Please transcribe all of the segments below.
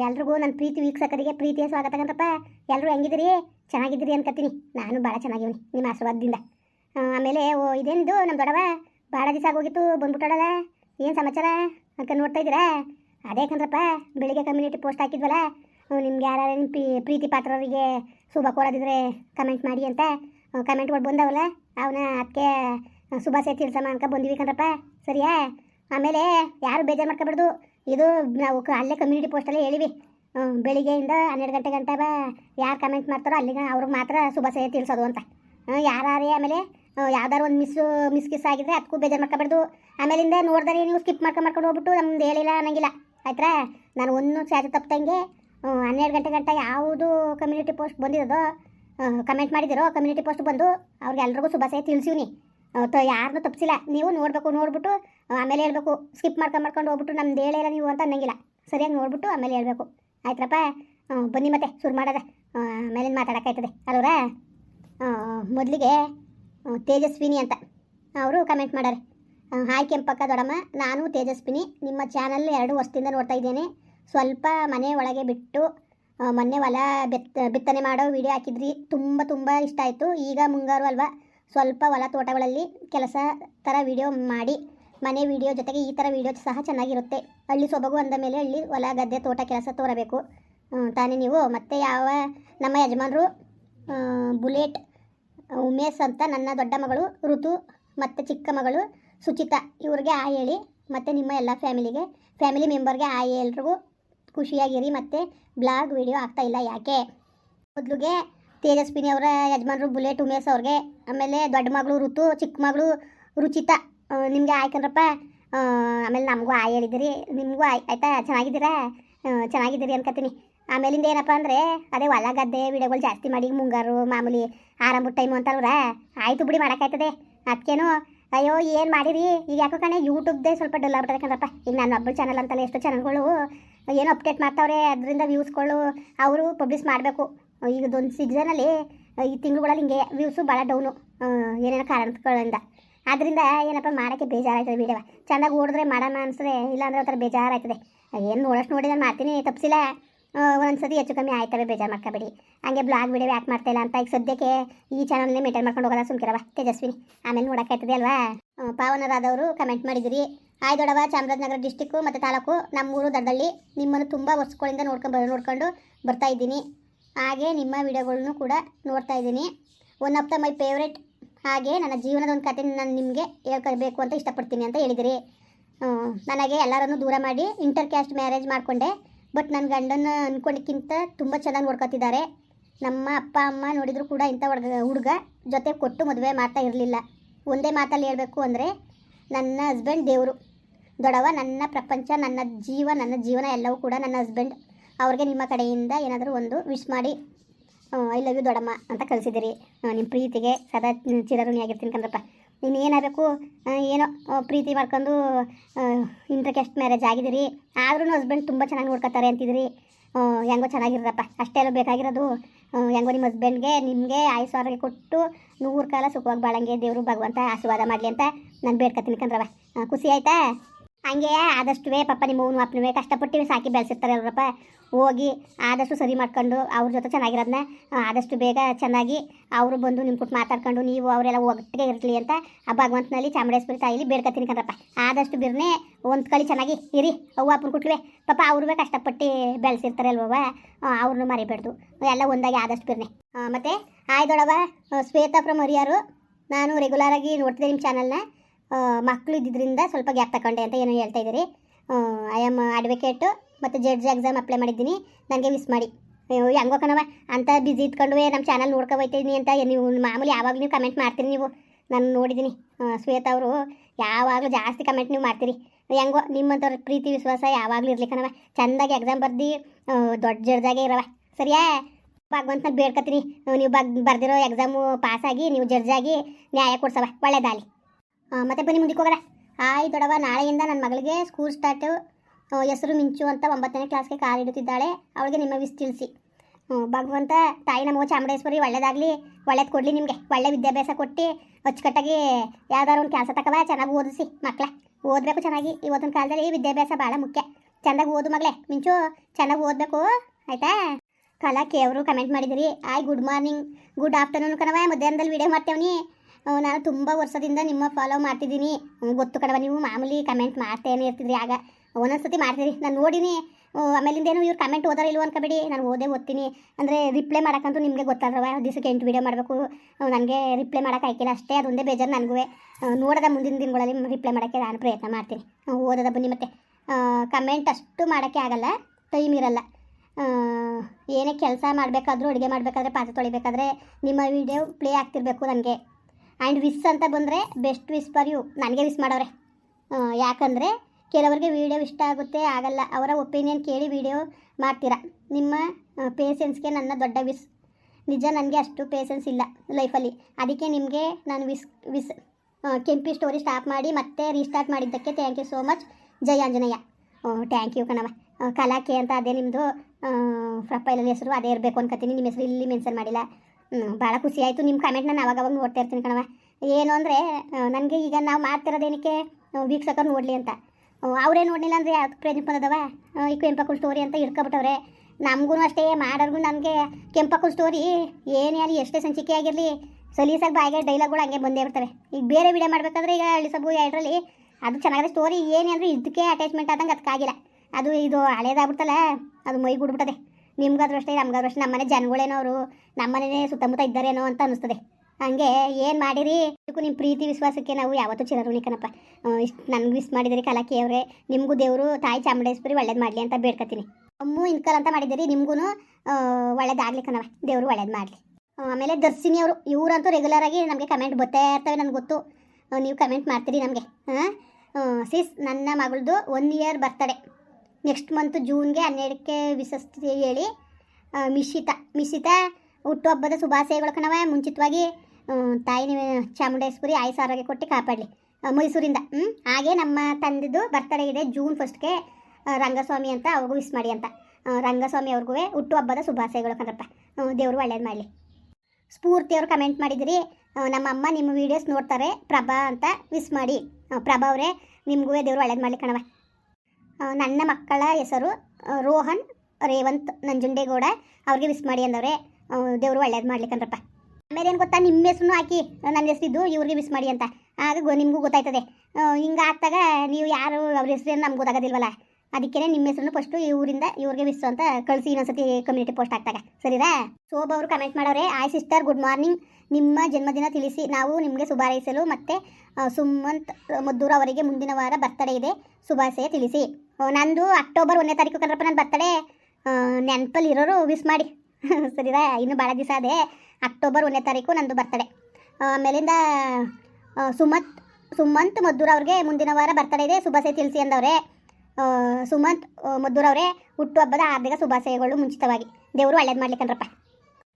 ಎಲ್ರಿಗೂ ನನ್ನ ಪ್ರೀತಿ ವೀಕ್ಷಕರಿಗೆ ಪ್ರೀತಿಯ ಸ್ವಾಗತ ಕಂತಪ್ಪ ಎಲ್ಲರೂ ಹೆಂಗಿದ್ದೀರಿ? ಚೆನ್ನಾಗಿದ್ದೀರಿ ಅನ್ಕತ್ತೀನಿ. ನಾನು ಭಾಳ ಚೆನ್ನಾಗಿವ್ನಿ, ನಿಮ್ಮ ಆಶೀರ್ವಾದದಿಂದ. ಆಮೇಲೆ, ಓ, ಇದೇನಿದು? ನಮ್ಮ ದೊಡವ ಭಾಳ ದಿವಸ ಆಗೋಗಿತ್ತು ಬಂದ್ಬಿಟ್ಟಾಡಲ್ಲ ಏನು ಸಮಾಚಾರ? ಅಂತ ನೋಡ್ತಾ ಇದ್ದೀರಾ? ಅದೇ ಕಂದ್ರಪ್ಪ ಬೆಳಿಗ್ಗೆ ಕಮ್ಯುನಿಟಿ ಪೋಸ್ಟ್ ಹಾಕಿದ್ವಲ್ಲ. ನಿಮ್ಗೆ ಯಾರು ನಿಮ್ಮ ಪ್ರೀ, ಪ್ರೀತಿ ಪಾತ್ರರಿಗೆ ಶುಭ ಕೊಡೋದಿದ್ರೆ ಕಮೆಂಟ್ ಮಾಡಿ ಅಂತ. ಕಮೆಂಟ್ಗಳು ಬಂದವಲ್ಲ, ಅವನ ಅದಕ್ಕೆ ಶುಭಾಶಯ ತಿಳ್ಸಮ್ಮ ಅನ್ಕ ಬಂದಿವಿ ಕಂದ್ರಪ್ಪ ಸರಿಯಾ? ಆಮೇಲೆ, ಯಾರು ಬೇಜಾರು ಮಾಡ್ಕೊಬಾರ್ದು ಇದು ನಾವು ಅಲ್ಲೇ ಕಮ್ಯುನಿಟಿ ಪೋಸ್ಟಲ್ಲೇ ಹೇಳಿವಿ. ಬೆಳಿಗ್ಗೆಯಿಂದ ಹನ್ನೆರಡು ಗಂಟೆ ಗಂಟೆ ಬಾ, ಯಾರು ಕಮೆಂಟ್ ಮಾಡ್ತಾರೋ ಅಲ್ಲಿಗೆ ಅವ್ರಿಗೆ ಮಾತ್ರ ಶುಭಾಶಯ ತಿಳಿಸೋದು ಅಂತ. ಯಾರೇ ಆಮೇಲೆ ಯಾವ್ದಾರು ಒಂದು ಮಿಸ್ ಮಿಸ್ ಕಿಸ್ ಆಗಿದ್ರೆ ಅದಕ್ಕೂ ಬೇಜಾರು ಮಾಡ್ಕೊಬಾರ್ದು ಆಮೇಲಿಂದ ನೋಡಿದ್ರೆ ನೀವು ಸ್ಕಿಪ್ ಮಾಡ್ಕೊಂಡು ಮಾಡ್ಕೊಂಡು ಹೋಗ್ಬಿಟ್ಟು ನಮ್ದು ಹೇಳಿಲ್ಲ ಅನ್ನಂಗಿಲ್ಲ. ಆಯ್ತಾ ನಾನು ಒಂದು ಚಾರ್ಜ್ ತಪ್ಪದಂಗೆ ಹನ್ನೆರಡು ಗಂಟೆ ಗಂಟೆ ಯಾವುದು ಕಮ್ಯುನಿಟಿ ಪೋಸ್ಟ್ ಬಂದಿರೋದು ಕಮೆಂಟ್ ಮಾಡಿದಿರೋ ಕಮ್ಯುನಿಟಿ ಪೋಸ್ಟ್ ಬಂದು ಅವ್ರಿಗೆ ಎಲ್ರಿಗೂ ಶುಭಾಶಯ ತಿಳಿಸಿವ್ನಿ ಯಾರನ್ನೂ ತಪ್ಪಿಸಿಲ್ಲ ನೀವು ನೋಡಬೇಕು ನೋಡ್ಬಿಟ್ಟು ಆಮೇಲೆ ಹೇಳ್ಬೇಕು ಸ್ಕಿಪ್ ಮಾಡ್ಕೊಂಡು ಮಾಡ್ಕೊಂಡು ಹೋಗ್ಬಿಟ್ಟು ನಮ್ದು ಹೇಳಿಲ್ಲ ನೀವು ಅಂತ ಅನ್ನಂಗಿಲ್ಲ. ಸರಿಯಾಗಿ ನೋಡ್ಬಿಟ್ಟು ಆಮೇಲೆ ಹೇಳ್ಬೇಕು. ಆಯ್ತರಪ್ಪ? ಆ, ಬನ್ನಿ ಮತ್ತೆ ಶುರು ಮಾಡೋದ. ಆಮೇಲೆ ಮಾತಾಡೋಕ್ಕಾಯ್ತದೆ ಅಲ್ವರ ಮೊದಲಿಗೆ ತೇಜಸ್ವಿನಿ ಅಂತ ಅವರು ಕಮೆಂಟ್ ಮಾಡಾರೆ. ಹಾಯ್ ಕೆಂಪಕ್ಕ ದೊಡಮ್ಮ ನಾನು ತೇಜಸ್ವಿನಿ. ನಿಮ್ಮ ಚಾನಲ್ ಎರಡು ವರ್ಷದಿಂದ ನೋಡ್ತಾ ಇದ್ದೇನೆ. ಸ್ವಲ್ಪ ಮನೆ ಒಳಗೆ ಬಿಟ್ಟು ಮೊನ್ನೆ ಹೊಲ ಬಿತ್ತ ಬಿತ್ತನೆ ಮಾಡೋ ವಿಡಿಯೋ ಹಾಕಿದ್ರಿ. ತುಂಬ ತುಂಬ ಇಷ್ಟ ಆಯಿತು. ಈಗ ಮುಂಗಾರು ಅಲ್ವಾ? ಸ್ವಲ್ಪ ಹೊಲ ತೋಟಗಳಲ್ಲಿ ಕೆಲಸ ಥರ ವಿಡಿಯೋ ಮಾಡಿ, ಮನೆ ವಿಡಿಯೋ ಜೊತೆಗೆ ಈ ಥರ ವಿಡಿಯೋ ಸಹ ಚೆನ್ನಾಗಿರುತ್ತೆ. ಹಳ್ಳಿ ಸೊಬಗು ಅಂದ ಮೇಲೆ ಹಳ್ಳಿ ಹೊಲ, ಗದ್ದೆ, ತೋಟ ಕೆಲಸ ತೋರಬೇಕು. ತಾನೇ ನೀವು? ಮತ್ತೆ ಯಾವ, ನಮ್ಮ ಯಜಮಾನರು ಬುಲೆಟ್, ಉಮೇಶ್ ಅಂತ ನನ್ನ ದೊಡ್ಡ ಮಗಳು, ಋತು ಮತ್ತು ಚಿಕ್ಕ ಮಗಳು, ಸುಚಿತಾ, ಇವ್ರಿಗೆ ಆ ಹೇಳಿ ಮತ್ತು ನಿಮ್ಮ ಎಲ್ಲ ಫ್ಯಾಮಿಲಿಗೆ ಫ್ಯಾಮಿಲಿ ಮೆಂಬರ್ಗೆ ಆ ಎಲ್ರಿಗೂ ಖುಷಿಯಾಗಿರಿ ಮತ್ತು ಬ್ಲಾಗ್ ವಿಡಿಯೋ ಆಗ್ತಾ ಇಲ್ಲ ಯಾಕೆ? ಮೊದಲಿಗೆ ತೇಜಸ್ವಿನಿ ಅವರ ಯಜಮಾನರು ಬುಲೆಟ್ ಉಮೇಶ್ ಅವ್ರಿಗೆ, ಆಮೇಲೆ ದೊಡ್ಡ ಮಗಳು ಋತು, ಚಿಕ್ಕ ಮಗಳು ರುಚಿತಾ. ನಿಮಗೆ ಆಯ್ಕಂದ್ರಪ್ಪ ಆಮೇಲೆ ನಮಗೂ ಆಯ್ ಹೇಳಿದಿರಿ. ನಿಮಗೂ ಆಯ್, ಆಯ್ತಾ? ಚೆನ್ನಾಗಿದ್ದೀರಾ? ಚೆನ್ನಾಗಿದ್ದೀರಿ ಅನ್ಕತೀನಿ ಆಮೇಲಿಂದ ಏನಪ್ಪ ಅಂದರೆ, ಅದೇ ಹೊಲ ಗದ್ದೆ ವಿಡಿಯೋಗಳು ಜಾಸ್ತಿ ಮಾಡಿ, ಮುಂಗಾರು, ಮಾಮೂಲಿ ಆರಂಭ ಟೈಮು ಅಂತಲ್ವ್ರ? ಆಯಿತು ಬಿಡಿ ಮಾಡೋಕ್ಕಾಯ್ತದೆ ಅದಕ್ಕೇನು ಅಯ್ಯೋ, ಏನು ಮಾಡಿರಿ? ಈಗ ಯಾಕೋ ಕಣೆ ಯೂಟ್ಯೂಬ್ದೇ ಸ್ವಲ್ಪ ಡಲ್ ಆಗ್ಬಿಟ್ಟದೆ ಕಣಪ್ಪ ಈಗ ನಾನು ಒಬ್ಬಳು ಚಾನಲ್ ಅಂತಲ್ಲ, ಎಷ್ಟೋ ಚಾನಲ್ಗಳು ಏನು ಅಪ್ಡೇಟ್ ಮಾಡ್ತಾವ್ರೆ. ಅದರಿಂದ ವ್ಯೂಸ್ಗಳು ಅವರು ಪಬ್ಲಿಷ್ ಮಾಡಬೇಕು. ಈಗ ಒಂದು ಸೀಸನಲ್ಲಿ ಈ ತಿಂಗಳುಗಳಲ್ಲಿ ಹಿಂಗೆ ವ್ಯೂಸು ಭಾಳ ಡೌನು ಏನೇನೋ ಕಾರಣಗಳಿಂದ ಆದ್ದರಿಂದ ಏನಪ್ಪ ಮಾಡೋಕ್ಕೆ ಬೇಜಾರಾಯ್ತದೆ ವೀಡಿಯೋ ಚೆನ್ನಾಗಿ ಓಡಿದ್ರೆ ಮಾಡೋಣ ಅನಿಸ್ತದೆ ಇಲ್ಲಾಂದ್ರೆ ಒಂಥರ ಬೇಜಾರಾಯ್ತದೆ. ಏನು ನೋಡೋಷ್ಟು ನೋಡಿ ನಾನು ಮಾಡ್ತೀನಿ ತಪ್ಪಿಸಿಲ್ಲ ಒಂದ್ಸತಿ ಹೆಚ್ಚು ಕಮ್ಮಿ ಆಯ್ತವೆ, ಬೇಜಾರು ಮಾಡ್ಕೋಬೇಡಿ. ಹಂಗೆ ಬ್ಲಾಗ್ ವೀಡಿಯೋ ಯಾಕೆ ಮಾಡ್ತಾ ಇಲ್ಲ ಅಂತ. ಈಗ ಸದ್ಯಕ್ಕೆ ಈ ಚಾನಲ್ನೇ ಮೇಂಟೈನ್ ಮಾಡ್ಕೊಂಡು ಹೋಗೋದ ಸುಮ್ಕಿರವ ತೇಜಸ್ವಿನಿ. ಆಮೇಲೆ ನೋಡೋಕ್ಕಾಯ್ತದೆ ಅಲ್ವಾ? ಪಾವನರಾದವರು ಕಮೆಂಟ್ ಮಾಡಿದಿರಿ. ಆಯ್ ದೊಡವ ಚಾಮರಾಜನಗರ ಡಿಸ್ಟಿಕ್ಕು ಮತ್ತು ತಾಲೂಕು, ನಮ್ಮೂರು ದಡ್ಡಳ್ಳಿ. ನಿಮ್ಮನ್ನು ತುಂಬ ವರ್ಷಗಳಿಂದ ನೋಡ್ಕೊಂಡು ನೋಡ್ಕೊಂಡು ಬರ್ತಾ ಇದ್ದೀನಿ. ಹಾಗೆ ನಿಮ್ಮ ವಿಡಿಯೋಗಳನ್ನು ಕೂಡ ನೋಡ್ತಾ ಇದ್ದೀನಿ. One of the my favourite ಹಾಗೆ ನನ್ನ ಜೀವನದ ಒಂದು ಕತೆ ನಾನು ನಿಮಗೆ ಹೇಳ್ಕೊಳ್ಬೇಕು ಅಂತ ಇಷ್ಟಪಡ್ತೀನಿ ಅಂತ ಹೇಳಿದಿರಿ. ನನಗೆ ಎಲ್ಲರನ್ನು ದೂರ ಮಾಡಿ ಇಂಟರ್ ಕ್ಯಾಸ್ಟ್ ಮ್ಯಾರೇಜ್ ಮಾಡಿಕೊಂಡೆ. ಬಟ್ ನನ್ನ ಗಂಡನ ಅಂದ್ಕೊಂಡಿಕ್ಕಿಂತ ತುಂಬ ಚೆನ್ನಾಗಿ ನೋಡ್ಕೊತಿದ್ದಾರೆ. ನಮ್ಮ ಅಪ್ಪ, ಅಮ್ಮ ನೋಡಿದರೂ ಕೂಡ ಇಂಥ ಹುಡುಗ ಹುಡುಗ ಜೊತೆ ಕೊಟ್ಟು ಮದುವೆ ಮಾಡ್ತಾ ಇರಲಿಲ್ಲ. ಒಂದೇ ಮಾತಲ್ಲಿ ಹೇಳಬೇಕು ಅಂದರೆ, ನನ್ನ ಹಸ್ಬೆಂಡ್ ದೇವರು. ದೊಡವ ನನ್ನ ಪ್ರಪಂಚ, ನನ್ನ ಜೀವ, ನನ್ನ ಜೀವನ ಎಲ್ಲವೂ ಕೂಡ ನನ್ನ ಹಸ್ಬೆಂಡ್ ಅವ್ರಿಗೆ ನಿಮ್ಮ ಕಡೆಯಿಂದ ಏನಾದರೂ ಒಂದು ವಿಶ್ ಮಾಡಿ ಐ ಲವ್ ಯು ದೊಡಮ್ಮ ಅಂತ ಕಳಿಸಿದ್ದೀರಿ. ನಿಮ್ಮ ಪ್ರೀತಿಗೆ ಸದಾ ಚಿರಋಣಿಯಾಗಿರ್ತೀನಿ ಕಂದ್ರಪ್ಪ ನೀನು ಏನಾಗಬೇಕು? ಏನೋ ಪ್ರೀತಿ ಮಾಡ್ಕೊಂಡು ಇಂಟ್ರಕೆಸ್ಟ್ ಮ್ಯಾರೇಜ್ ಆಗಿದ್ದೀರಿ. ಆದ್ರೂ ಹಸ್ಬೆಂಡ್ ತುಂಬ ಚೆನ್ನಾಗಿ ನೋಡ್ಕೊತಾರೆ ಅಂತಿದ್ದೀರಿ. ಹೆಂಗೋ ಚೆನ್ನಾಗಿರೋದಪ್ಪ. ಅಷ್ಟೇ ಅಲ್ಲ ಬೇಕಾಗಿರೋದು. ಹೆಂಗೋ ನಿಮ್ಮ ಹಸ್ಬೆಂಡ್ಗೆ ನಿಮಗೆ ಆಯುಸ್ ಆರೋಗ್ಯ ಕೊಟ್ಟು ನೂರು ಕಾಲ ಸುಖವಾಗಿ ಬಾಳಂಗೆ ದೇವರು ಭಗವಂತ ಆಶೀರ್ವಾದ ಮಾಡಲಿ ಅಂತ ನಾನು ಬೇಡ್ಕೊತೀನಿ ಕಂದ್ರವ ಖುಷಿ ಆಯಿತಾ? ಹಂಗೆ ಆದಷ್ಟುವೇ ಪಾಪ ನಿಮ್ಮ ಅಪ್ಪನವೇ ಕಷ್ಟಪಟ್ಟು ಸಾಕಿ ಬೆಳೆಸಿರ್ತಾರೆ ಅಲ್ರಪ್ಪ. ಹೋಗಿ ಆದಷ್ಟು ಸರಿ ಮಾಡ್ಕೊಂಡು ಅವ್ರ ಜೊತೆ ಚೆನ್ನಾಗಿರೋದನ್ನ ಆದಷ್ಟು ಬೇಗ ಚೆನ್ನಾಗಿ ಅವರು ಬಂದು ನಿಮ್ಮ ಕೊಟ್ಟು ಮಾತಾಡ್ಕೊಂಡು ನೀವು ಅವರೆಲ್ಲ ಒಟ್ಟಿಗೆ ಇರಲಿ ಅಂತ ಆ ಭಗವಂತನಲ್ಲಿ ಚಾಮುಂಡೇಶ್ವರಿ ತಾಯಿಲಿ ಬೇಡ್ಕೊತೀನಿ ಕಣ್ರಪ್ಪ ಆದಷ್ಟು ಬಿರ್ನೆ ಒಂದು ಕಳಿ ಚೆನ್ನಾಗಿ ಇರಿ, ಅವ್ವ ಅಪ್ಪನ ಕೊಟ್ಟಿವೆ ಪಾಪ ಅವ್ರೂ ಕಷ್ಟಪಟ್ಟು ಬೆಳೆಸಿರ್ತಾರೆ ಅಲ್ವವ ಅವ್ರನ್ನೂ ಮರಿಬಾರ್ದು ಎಲ್ಲ ಒಂದಾಗಿ ಆದಷ್ಟು ಬಿರ್ನೆ. ಮತ್ತು ಆಯ್ದೊಡವ ಶ್ವೇತಾ ಫ್ರಮ್ ಹರಿಯಾರು. ನಾನು ರೆಗ್ಯುಲರಾಗಿ ನೋಡ್ತಿದ್ದೆ ನಿಮ್ಮ ಚಾನಲ್ನ ಮಕ್ಕಳು ಇದ್ದಿದ್ದರಿಂದ ಸ್ವಲ್ಪ ಗ್ಯಾಪ್ ತಗೊಂಡೆ ಅಂತ ಏನೋ ಹೇಳ್ತಾ ಇದ್ದೀರಿ. ಐ ಆಮ್ ಅಡ್ವೊಕೇಟು ಮತ್ತು ಜಡ್ಜ್ ಎಕ್ಸಾಮ್ ಅಪ್ಲೈ ಮಾಡಿದ್ದೀನಿ. ನನಗೆ ಮಿಸ್ ಮಾಡಿ. ಹೆಂಗೋ ಕಣವ ಅಂತ ಬ್ಯುಸಿ ಇದ್ಕೊಂಡು ನಮ್ಮ ಚಾನಲ್ ನೋಡ್ಕೊ ಹೋಯ್ತೀನಿ ಅಂತ ನೀವು ಮಾಮೂಲಿ ಯಾವಾಗಲೂ ನೀವು ಕಮೆಂಟ್ ಮಾಡ್ತೀರಿ ನೀವು. ನಾನು ನೋಡಿದ್ದೀನಿ ಶ್ವೇತ ಅವರು ಯಾವಾಗಲೂ ಜಾಸ್ತಿ ಕಮೆಂಟ್ ನೀವು ಮಾಡ್ತೀರಿ. ಹೆಂಗೋ, ನಿಮ್ಮಂಥವ್ರ ಪ್ರೀತಿ, ವಿಶ್ವಾಸ ಯಾವಾಗಲೂ ಇರ್ಲಿ ಕಣವ ಚೆಂದಾಗಿ ಎಕ್ಸಾಮ್ ಬರ್ದು ದೊಡ್ಡ ಜಡ್ಜಾಗೆ ಇರವ ಸರಿಯಾ? ಭಗವಂತನ ಬೇಡ್ಕತ್ತೀನಿ ನೀವು ಬಗ್, ಬರ್ದಿರೋ ಎಕ್ಸಾಮು ಪಾಸಾಗಿ ನೀವು ಜಡ್ಜಾಗಿ ನ್ಯಾಯ ಕೊಡ್ಸವ ಒಳ್ಳೆಯದಾಲಿ ಮತ್ತೆ ಬನ್ನಿ ಮುಂದಕ್ಕೆ ಹಾಯ್ ದೊಡವ ನಾಳೆಯಿಂದ ನನ್ನ ಮಗಳಿಗೆ ಸ್ಕೂಲ್ ಸ್ಟಾರ್ಟು ಹೆಸರು ಮಿಂಚು ಅಂತ ಒಂಬತ್ತನೇ ಕ್ಲಾಸ್ಗೆ ಕಾಲಿಡುತ್ತಿದ್ದಾಳೆ ಅವಳಿಗೆ ನಿಮ್ಮ ವಿಸ್ ತಿಳಿಸಿ. ಭಗವಂತ ತಾಯಿ ನಮಗೂ ಚಾಮುಂಡೇಶ್ವರಿ, ಒಳ್ಳೇದಾಗಲಿ. ಒಳ್ಳೇದು ಕೊಡಲಿ ನಿಮಗೆ. ಒಳ್ಳೆ ವಿದ್ಯಾಭ್ಯಾಸ ಕೊಟ್ಟು ಅಚ್ಚುಕಟ್ಟಾಗಿ ಯಾವ್ದಾದ್ರು ಒಂದು ಕೆಲಸ ತಕವ ಚೆನ್ನಾಗಿ ಓದಿಸಿ ಮಕ್ಕಳ ಓದಬೇಕು ಚೆನ್ನಾಗಿ. ಇವತ್ತಿನ ಕಾಲದಲ್ಲಿ ವಿದ್ಯಾಭ್ಯಾಸ ಭಾಳ ಮುಖ್ಯ. ಚೆಂದಾಗಿ ಓದು ಮಗಳೇ. ಮಿಂಚು, ಚೆನ್ನಾಗಿ ಓದಬೇಕು. ಆಯ್ತಾ? ಕಲಾ ಕೇವರು ಕಮೆಂಟ್ ಮಾಡಿದಿರಿ. Hi good morning good afternoon ಕಣವ ಮಧ್ಯಾಹ್ನದಲ್ಲಿ ವಿಡಿಯೋ ಮಾಡ್ತೇವನಿ. ನಾನು ತುಂಬ ವರ್ಷದಿಂದ ನಿಮ್ಮ ಫಾಲೋ ಮಾಡ್ತಿದ್ದೀನಿ. ಗೊತ್ತು ಕಣವ ನೀವು. ಮಾಮೂಲಿ ಕಮೆಂಟ್ ಮಾಡ್ತೇನೆ ಇರ್ತಿದ್ರಿ ಆಗ. ಒಂದೊಂದ್ಸತಿ ಮಾಡ್ತೀನಿ ನಾನು ನೋಡಿನಿ ಆಮೇಲಿಂದ ಏನು ಇವ್ರು ಕಮೆಂಟ್ ಓದಾರ ಇಲ್ವೋ ಅನ್ಕೋಬೇಡಿ. ನಾನು ಓದೇ ಓದ್ತೀನಿ. ಅಂದರೆ ರಿಪ್ಲೈ ಮಾಡೋಕ್ಕಂತೂ ನಿಮಗೆ ಗೊತ್ತಲ್ರವ ದಿವಸಕ್ಕೆ ಎಂಟು ವೀಡಿಯೋ ಮಾಡಬೇಕು. ನನಗೆ ರಿಪ್ಲೈ ಮಾಡೋಕೆ ಆಯ್ಕಿಲ್ಲ. ಅಷ್ಟೇ, ಅದೊಂದೇ ಬೇಜಾರು ನನಗೂ ನೋಡೋದ ಮುಂದಿನ ದಿನಗಳಲ್ಲಿ ರಿಪ್ಲೈ ಮಾಡೋಕ್ಕೆ ನಾನು ಪ್ರಯತ್ನ ಮಾಡ್ತೀನಿ. ಓದೋದ ಬನ್ನಿ ಮತ್ತೆ. ಕಮೆಂಟ್ ಅಷ್ಟು ಮಾಡೋಕ್ಕೆ ಆಗಲ್ಲ. ಟೈಮ್ ಇರಲ್ಲ. ಏನೇ ಕೆಲಸ ಮಾಡಬೇಕಾದ್ರೂ, ಅಡುಗೆ ಮಾಡಬೇಕಾದ್ರೆ, ಪಾತ್ರೆ ತೊಳಿಬೇಕಾದ್ರೆ ನಿಮ್ಮ ವಿಡಿಯೋ ಪ್ಲೇ ಆಗ್ತಿರಬೇಕು ನನಗೆ. ಆ್ಯಂಡ್ ವಿಸ್ ಅಂತ ಬಂದರೆ ಬೆಸ್ಟ್ ವಿಸ್ ಫಾರ್ ಯು ನನಗೆ ವಿಸ್ ಮಾಡೋರೆ. ಯಾಕಂದರೆ ಕೆಲವರಿಗೆ ವಿಡಿಯೋ ಇಷ್ಟ ಆಗುತ್ತೆ, ಆಗಲ್ಲ. ಅವರ ಒಪಿನಿಯನ್ ಕೇಳಿ ವಿಡಿಯೋ ಮಾಡ್ತೀರಾ? ನಿಮ್ಮ ಪೇಷನ್ಸ್ಗೆ ನನ್ನ ದೊಡ್ಡ ವಿಸ್ ನಿಜ, ನನಗೆ ಅಷ್ಟು ಪೇಷನ್ಸ್ ಇಲ್ಲ ಲೈಫಲ್ಲಿ ಅದಕ್ಕೆ ನಿಮಗೆ ನಾನು ವಿಸ್ ವಿಸ್ ಕೆಂಪಿ ಸ್ಟೋರಿ ಸ್ಟಾಪ್ ಮಾಡಿ ಮತ್ತೆ ರೀಸ್ಟಾರ್ಟ್ ಮಾಡಿದ್ದಕ್ಕೆ ಥ್ಯಾಂಕ್ ಯು ಸೋ ಮಚ್ ಜೈ ಆಂಜನೇಯ. ಥ್ಯಾಂಕ್ ಯು ಕಣವ ಕಲಾಕೆ ಅಂತ ಅದೇ ನಿಮ್ಮದು ಪ್ರೊಫೈಲಲ್ಲಿ ಹೆಸರು ಅದೇ ಇರಬೇಕು ಅನ್ಕೋತೀನಿ ನಿಮ್ಮ ಹೆಸರು ಇಲ್ಲಿ ಮೆನ್ಷನ್ ಮಾಡಿಲ್ಲ. ಭಾಳ ಖುಷಿ ಆಯಿತು. ನಿಮ್ಮ ಕಮೆಂಟ್ ನಾನು ಅವಾಗ ನೋಡ್ತಾ ಇರ್ತೀನಿ ಕಣವ ಏನು ಅಂದರೆ ನನಗೆ ಈಗ ನಾವು ಮಾಡ್ತಿರೋದೇನಕ್ಕೆ ವೀಕ್ಷಕರು ನೋಡಲಿ ಅಂತ. ಅವರೇ ನೋಡಲಿಲ್ಲ ಅಂದರೆ ಯಾವ್ದು ಪ್ರಯೋಜನ ಬಂದದವ ಈ ಕೆಂಪಕ್ಕಳ ಸ್ಟೋರಿ ಅಂತ ಇಟ್ಕೊಬಿಟ್ಟವ್ರೆ ನಮಗೂ ಅಷ್ಟೇ, ಮಾಡೋರ್ಗು ನನಗೆ ಕೆಂಪಕ್ಕಳ ಸ್ಟೋರಿ ಏನೇ ಆಗಲಿ ಎಷ್ಟೇ ಸಂಚಿಕೆ ಆಗಿರಲಿ, ಸಲೀಸಾಗಿ ಬಾಯಿಗೆ ಡೈಲಾಗ್ಗಳು ಹಂಗೆ ಬಂದೇ ಬಿಡ್ತವೆ. ಈಗ ಬೇರೆ ವಿಡಿಯೋ ಮಾಡಬೇಕಾದ್ರೆ ಈಗ ಅಳಿಸಬು ಎರಡರಲ್ಲಿ ಅದು ಚೆನ್ನಾಗಿದೆ ಸ್ಟೋರಿ ಏನೇ ಅಂದರೆ ಇದಕ್ಕೆ ಅಟ್ಯಾಚ್ಮೆಂಟ್ ಆದಂಗೆ ಅದಕ್ಕಾಗಿಲ್ಲ ಅದು ಇದು ಹಳೇದಾಗ್ಬಿಡ್ತಲ್ಲ, ಅದು ಮೈ ಗುಡ್ಬಿಡ್ತದೆ ನಿಮ್ಗಾದ್ರೂ ಅಷ್ಟೇ, ನಮ್ಗಾದ್ರೂ ಅಷ್ಟೇ, ನಮ್ಮನೆ ಜನಗಳೇನೋ ಅವರು ನಮ್ಮನೇ ಸುತ್ತಮುತ್ತ ಇದ್ದಾರೇನೋ ಅಂತ ಅನಿಸ್ತದೆ. ಹಂಗೆ ಏನು ಮಾಡಿರಿ? ಇದಕ್ಕೂ ನಿಮ್ಮ ಪ್ರೀತಿ ವಿಶ್ವಾಸಕ್ಕೆ ನಾವು ಯಾವತ್ತೂ ಚಿರಋಣಿ ಕಣಪ್ಪ. ಇಷ್ಟು ನನಗೆ ವಿಶ್ ಮಾಡಿದಿರಿ ಕಲಾಕಿ ಅವರೇ ನಿಮಗೂ ದೇವರು, ತಾಯಿ ಚಾಮುಂಡೇಶ್ವರಿ ಒಳ್ಳೇದು ಮಾಡಲಿ ಅಂತ ಬೇಡ್ಕೊತೀನಿ ಅಮ್ಮು ಇನ್ಕಲ್ ಅಂತ ಮಾಡಿದಿರಿ ನಿಮಗೂ ಒಳ್ಳೇದಾಗಲಿ ಕಣವ ದೇವರು ಒಳ್ಳೇದು ಮಾಡಲಿ. ಆಮೇಲೆ ದರ್ಶಿನಿ ಅವರು, ಇವರಂತೂ ರೆಗ್ಯುಲರ್ ಆಗಿ ನಮಗೆ ಕಮೆಂಟ್ ಬರ್ತಾ ಇರ್ತವೆ ನನಗೆ ಗೊತ್ತು. ನೀವು ಕಮೆಂಟ್ ಮಾಡ್ತೀರಿ ನಮಗೆ. ಹಾಂ ಸಿಸ್ ನನ್ನ ಮಗಳದು one year birthday next month ಜೂನ್ಗೆ ಹನ್ನೆರಡಕ್ಕೆ ವಿಶಸ್ತಿ ಹೇಳಿ ಮಿಶಿತ ಮಿಶಿತ ಹುಟ್ಟು ಹುಟ್ಟುಹಬ್ಬದ ಶುಭಾಶಯಗಳು ಕಣವ ಮುಂಚಿತವಾಗಿ ತಾಯಿ ಚಾಮುಂಡೇಶ್ವರಿ ಆಯುಸ್ ಆರೋಗ್ಯ ಕೊಟ್ಟು ಕಾಪಾಡಲಿ. ಮೈಸೂರಿಂದ. ಹ್ಞೂ ಹಾಗೆ ನಮ್ಮ ತಂದೆದು ಬರ್ತಡೇ ಇದೆ ಜೂನ್ ಫಸ್ಟ್ಗೆ ರಂಗಸ್ವಾಮಿ ಅಂತ ಅವ್ರಿಗೂ ವಿಸ್ ಮಾಡಿ ಅಂತ. ರಂಗಸ್ವಾಮಿ ಅವ್ರಿಗೂ ಹುಟ್ಟುಹಬ್ಬದ ಶುಭಾಶಯಗಳು ಕಣಪ್ಪ ದೇವರು ಒಳ್ಳೇದು ಮಾಡಲಿ. ಸ್ಫೂರ್ತಿಯವರು ಕಮೆಂಟ್ ಮಾಡಿದಿರಿ. ನಮ್ಮ ಅಮ್ಮ ನಿಮ್ಮ ವೀಡಿಯೋಸ್ ನೋಡ್ತಾರೆ, ಪ್ರಭಾ ಅಂತ ವಿಸ್ ಮಾಡಿ. ಪ್ರಭಾ ಅವರೇ ನಿಮಗೂ ದೇವರು ಒಳ್ಳೇದು ಮಾಡಲಿ ಕಣವ ನನ್ನ ಮಕ್ಕಳ ಹೆಸರು ರೋಹನ್ ರೇವಂತ್ ನಂಜುಂಡೇಗೌಡ. ಅವ್ರಿಗೆ ವಿಸ್ ಮಾಡಿ ಅಂದವ್ರೆ. ದೇವರು ಒಳ್ಳೇದು ಮಾಡ್ಲಿ ಕಣ್ರಪ್ಪ. ಆಮೇಲೆ ಏನು ಗೊತ್ತಾ ನಿಮ್ಮ ಹೆಸರು ಹಾಕಿ ನನ್ನ ಹೆಸ್ರಿದ್ದು ಇವ್ರಿಗೆ ಮಿಸ್ ಮಾಡಿ ಅಂತ. ಆಗ ನಿಮಗೂ ಗೊತ್ತಾಯ್ತದೆ. ಹಿಂಗೆ ಆಗ್ತಾಗ ನೀವು ಯಾರು ಅವ್ರ ಹೆಸರೇನು ನಮ್ಗೆ ಗೊತ್ತಾಗೋದಿಲ್ವಲ್ಲ? ಅದಕ್ಕೆ ನಿಮ್ಮ ಹೆಸರನ್ನು ಫಸ್ಟು ಇವರಿಂದ ಇವ್ರಿಗೆ ವಿಸ್ ಅಂತ ಕಳಿಸಿ ಇನ್ನೊಂದ್ಸತಿ ಕಮ್ಯುನಿಟಿ ಪೋಸ್ಟ್ ಹಾಕ್ತಾಗ ಸರಿರಾ ಶೋಭ ಅವರು ಕಮೆಂಟ್ ಮಾಡೋರೆ ಆಯ್ ಸಿಸ್ಟರ್ ಗುಡ್ ಮಾರ್ನಿಂಗ್ ನಿಮ್ಮ ಜನ್ಮದಿನ ತಿಳಿಸಿ, ನಾವು ನಿಮಗೆ ಶುಭಾರೈಸಲು ಮತ್ತೆ ಸುಮಂತ್ ಮದ್ದೂರ್ ಅವರಿಗೆ ಮುಂದಿನ ವಾರ ಬರ್ತಡೇ ಇದೆ. ಶುಭಾಶಯ ತಿಳಿಸಿ. ನಂದು ಅಕ್ಟೋಬರ್ ಒಂದನೇ ತಾರೀಕು ಕಣ್ರಪ್ಪ ನನ್ನ ಬರ್ತಡೇ ನೆನಪಲ್ಲಿ ಇರೋರು ವಿಸ್ ಮಾಡಿ. ಸರಿರಾ ಇನ್ನು ಭಾಳ ದಿವಸ ಅದೇ ಅಕ್ಟೋಬರ್ ಒಂದನೇ ತಾರೀಕು ನಂದು ಬರ್ತಡೆ. ಆಮೇಲಿಂದ ಸುಮಂತ್ ಸುಮಂತ್ ಮದ್ದೂರ್ ಅವ್ರಿಗೆ ಮುಂದಿನ ವಾರ ಬರ್ತಡೆ ಇದೆ. ಶುಭಾಶಯ ತಿಳಿಸಿ ಅಂದವ್ರೆ. ಸುಮಂತ್ ಮದ್ದೂರ್ ಅವರೇ ಹುಟ್ಟುಹಬ್ಬದ ಹಾರ್ದಿಕ ಶುಭಾಶಯಗಳು ಮುಂಚಿತವಾಗಿ. ದೇವರು ಒಳ್ಳೇದು ಮಾಡ್ಲಿ ಕಣ್ರಪ್ಪ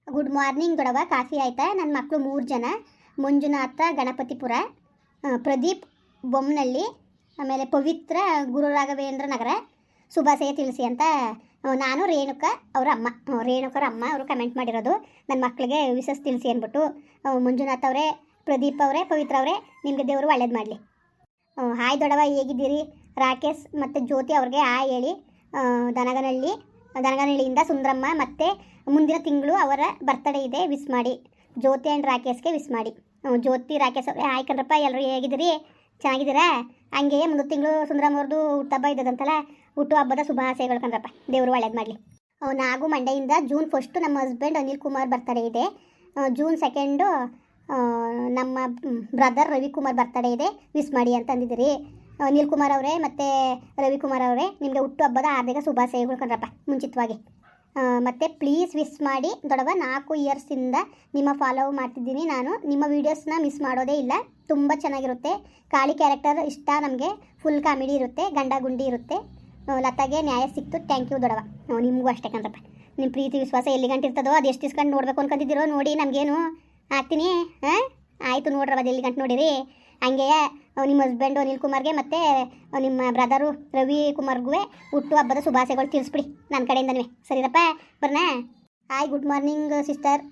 ಗುಡ್ ಮಾರ್ನಿಂಗ್ ದೊಡವ ಕಾಫಿ ಆಯ್ತಾ? ನನ್ನ ಮಕ್ಕಳು ಮೂರು ಜನ. ಮಂಜುನಾಥ, ಗಣಪತಿಪುರ ಪ್ರದೀಪ್ ಬೊಮ್ಮನಹಳ್ಳಿ ಆಮೇಲೆ ಪವಿತ್ರ ಗುರು ರಾಘವೇಂದ್ರ ನಗರ. ಶುಭಾಶಯ ತಿಳಿಸಿ ಅಂತ ನಾನು ರೇಣುಕ ಅವರ ಅಮ್ಮ. ರೇಣುಕರ ಅಮ್ಮ ಅವರು ಕಮೆಂಟ್ ಮಾಡಿರೋದು. ನನ್ನ ಮಕ್ಕಳಿಗೆ ವಿಶಸ್ ತಿಳಿಸಿ ಅಂದ್ಬಿಟ್ಟು ಮಂಜುನಾಥ್ ಅವರೇ, ಪ್ರದೀಪ್ ಅವರೇ, ಪವಿತ್ರ ಅವರೇ, ನಿಮಗೆ ದೇವರು ಒಳ್ಳೇದು ಮಾಡಲಿ. ಹಾಯ್ ದೊಡವ ಹೇಗಿದ್ದೀರಿ? ರಾಕೇಶ್ ಮತ್ತು ಜ್ಯೋತಿ ಅವ್ರಿಗೆ ಹಾಯ್ ಹೇಳಿ. ದನಗನಹಳ್ಳಿ, ದನಗನಹಳ್ಳಿಯಿಂದ ಸುಂದರಮ್ಮ ಮತ್ತು ಮುಂದಿನ ತಿಂಗಳು ಅವರ ಬರ್ತಡೇ ಇದೆ ವಿಸ್ ಮಾಡಿ. ಜ್ಯೋತಿ ಆ್ಯಂಡ್ ರಾಕೇಶ್ಗೆ ವಿಸ್ ಮಾಡಿ. ಜ್ಯೋತಿ, ರಾಕೇಶ್ ಅವರೇ, ಹಾಯ್ ಕಣ್ರಪ್ಪ ಎಲ್ಲರೂ ಹೇಗಿದ್ದೀರಿ? ಚೆನ್ನಾಗಿದ್ದೀರಾ? ಹಂಗೆ ಮುಂದೆ ತಿಂಗಳು ಸುಂದರಮ್ಮ ಅವ್ರದ್ದು ಹುಟ್ಟುಹಬ್ಬ ಇದ್ದದಂತಲ್ಲ ಹುಟ್ಟು ಹಬ್ಬದ ಶುಭಾಶಯಗಳು ಕಣ್ರಪ್ಪ ದೇವರು ಒಳ್ಳೇದು ಮಾಡಲಿ. ನಾಗು ಮಂಡೆಯಿಂದ ಜೂನ್ ಫಸ್ಟು ನಮ್ಮ ಹಸ್ಬೆಂಡ್ ಅನಿಲ್ ಕುಮಾರ್ ಬರ್ತಡೇ ಇದೆ. ಜೂನ್ ಸೆಕೆಂಡು ನಮ್ಮ ಬ್ರದರ್ ರವಿಕುಮಾರ್ ಬರ್ತಡೇ ಇದೆ. ವಿಸ್ ಮಾಡಿ ಅಂತ ಅನಿಲ್ ಕುಮಾರ್ ಅವರೇ ಮತ್ತು ರವಿಕುಮಾರ್ ಅವರೇ, ನಿಮಗೆ ಹುಟ್ಟುಹಬ್ಬದ ಹಾರ್ದಿಕ ಶುಭಾಶಯಗಳು ಕಣ್ರಪ್ಪ ಮುಂಚಿತವಾಗಿ. ಮತ್ತೆ ಪ್ಲೀಸ್ ವಿಸ್ ಮಾಡಿ. ದೊಡವ ನಾಲ್ಕು ಇಯರ್ಸಿಂದ ನಿಮ್ಮ ಫಾಲೋ ಮಾಡ್ತಿದ್ದೀನಿ ನಾನು. ನಿಮ್ಮ ವೀಡಿಯೋಸ್ನ ಮಿಸ್ ಮಾಡೋದೇ ಇಲ್ಲ. ತುಂಬ ಚೆನ್ನಾಗಿರುತ್ತೆ. ಕಾಳಿ ಕ್ಯಾರೆಕ್ಟರ್ ಇಷ್ಟ ನಮಗೆ. ಫುಲ್ ಕಾಮಿಡಿ ಇರುತ್ತೆ. ಗಂಡ ಗುಂಡಿ ಇರುತ್ತೆ. ಲತಾಗೆ ನ್ಯಾಯ ಸಿಕ್ತು. ಥ್ಯಾಂಕ್ ಯು ದೊಡವ ನಿಮಗೂ ಅಷ್ಟೇ ಕಂದ್ರಪ್ಪ ನಿಮ್ಮ ಪ್ರೀತಿ, ವಿಶ್ವಾಸ ಎಲ್ಲಿ ಗಂಟೆ ಇರ್ತದೋ ಅದು ಎಷ್ಟು ಇಸ್ಕೊಂಡು ನೋಡ್ಬೇಕು ಅನ್ಕೊಂತಿದ್ದೀರೋ ನೋಡಿ ನಮಗೇನು. ಹಾಕ್ತೀನಿ. ಹಾಂ ಆಯಿತು ನೋಡ್ರವ ಅದು ಎಲ್ಲಿ ಗಂಟು ನೋಡಿರಿ? ಹಂಗೆ ನಿಮ್ಮ ಹಸ್ಬೆಂಡು ಅನಿಲ್ ಕುಮಾರ್ಗೆ ಮತ್ತು ನಿಮ್ಮ ಬ್ರದರು ರವಿ ಕುಮಾರ್ಗೂ ಹುಟ್ಟು ಹಬ್ಬದ ಶುಭಾಶಯಗಳು ತಿಳಿಸ್ಬಿಡಿ ನನ್ನ ಕಡೆಯಿಂದನೇ. ಸರಿರಪ್ಪ, ಬರ್ನ? ಹಾಯ್ ಗುಡ್ ಮಾರ್ನಿಂಗ್ ಸಿಸ್ಟರ್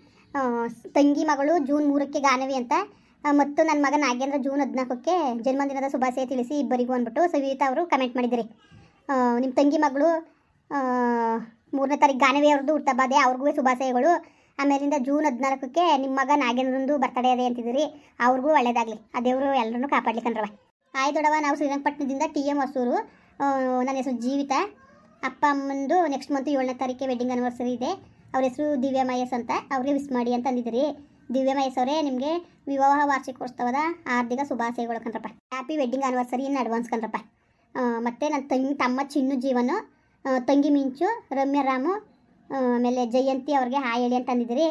ತಂಗಿ ಮಗಳು ಜೂನ್ ಮೂರಕ್ಕೆ ಗಾನವಿ ಅಂತ. ಮತ್ತು ನನ್ನ ಮಗ ನಾಗೇಂದ್ರ ಜೂನ್ ಹದಿನಾಲ್ಕಕ್ಕೆ ಜನ್ಮದಿನದ ಶುಭಾಶಯ ತಿಳಿಸಿ ಇಬ್ಬರಿಗೂ ಅಂದ್ಬಿಟ್ಟು ಸವಿತಾ ಅವರು ಕಮೆಂಟ್ ಮಾಡಿದಿರಿ. ನಿಮ್ಮ ತಂಗಿ ಮಗಳು ಮೂರನೇ ತಾರೀಕು ಗಾನವಿ ಅವ್ರದ್ದು ಹುಟ್ಟಬಾದೆ ಅವ್ರಿಗೂ ಶುಭಾಶಯಗಳು. ಆಮೇಲಿಂದ ಜೂನ್ ಹದಿನಾಲ್ಕಕ್ಕೆ ನಿಮ್ಮ ಮಗ ನಾಗೇಂದ್ರಂದು ಬರ್ತಡೇ ಅದೇ ಅಂತಿದ್ದೀರಿ. ಅವ್ರಿಗೂ ಒಳ್ಳೇದಾಗಲಿ. ಆ ದೇವರು ಎಲ್ಲರನ್ನೂ ಕಾಪಾಡ್ಲಿಕ್ಕಂದ್ರವ ಆಯ್ ದೊಡವ ನಾವು ಶ್ರೀರಂಗಪಟ್ಟಣದಿಂದ ಟಿ ಎಂ ಹೊಸೂರು. ನನ್ನ ಹೆಸರು ಜೀವಿತ. ಅಪ್ಪ ಅಮ್ಮಂದು ನೆಕ್ಸ್ಟ್ ಮಂತ್ ಏಳನೇ ತಾರೀಕಿಗೆ ವೆಡ್ಡಿಂಗ್ ಆನಿವರ್ಸರಿ ಇದೆ. ಅವ್ರ ಹೆಸರು ದಿವ್ಯಾ ಮಹೇಶ್ ಅಂತ. ಅವ್ರಿಗೆ ವಿಸ್ ಮಾಡಿ ಅಂತ ಅಂದಿದ್ದೀರಿ. ದಿವ್ಯಾ ಮಹೇಶ್ ಅವರೇ ನಿಮಗೆ ವಿವಾಹ ವಾರ್ಷಿಕೋತ್ಸವದ ಆರ್ಧಿಕ ಶುಭಾಶಯಗಳು ಕಣ್ರಪ್ಪ ಹ್ಯಾಪಿ ವೆಡ್ಡಿಂಗ್ ಆನಿವರ್ಸರಿ ಇನ್ನು ಅಡ್ವಾನ್ಸ್ ಕಣ್ರಪ್ಪ ಮತ್ತು ನನ್ನ ತಂಗಿ ತಮ್ಮ ಚಿನ್ನು ಜೀವನು ತಂಗಿ ಮಿಂಚು ರಮ್ಯಾ ರಾಮು ಆ, ಆಮೇಲೆ ಜಯಂತಿ ಅವ್ರಿಗೆ ಹಾಯ್ ಹೇಳಿ ಅಂತ ಅಂದಿದ್ದೀರಿ.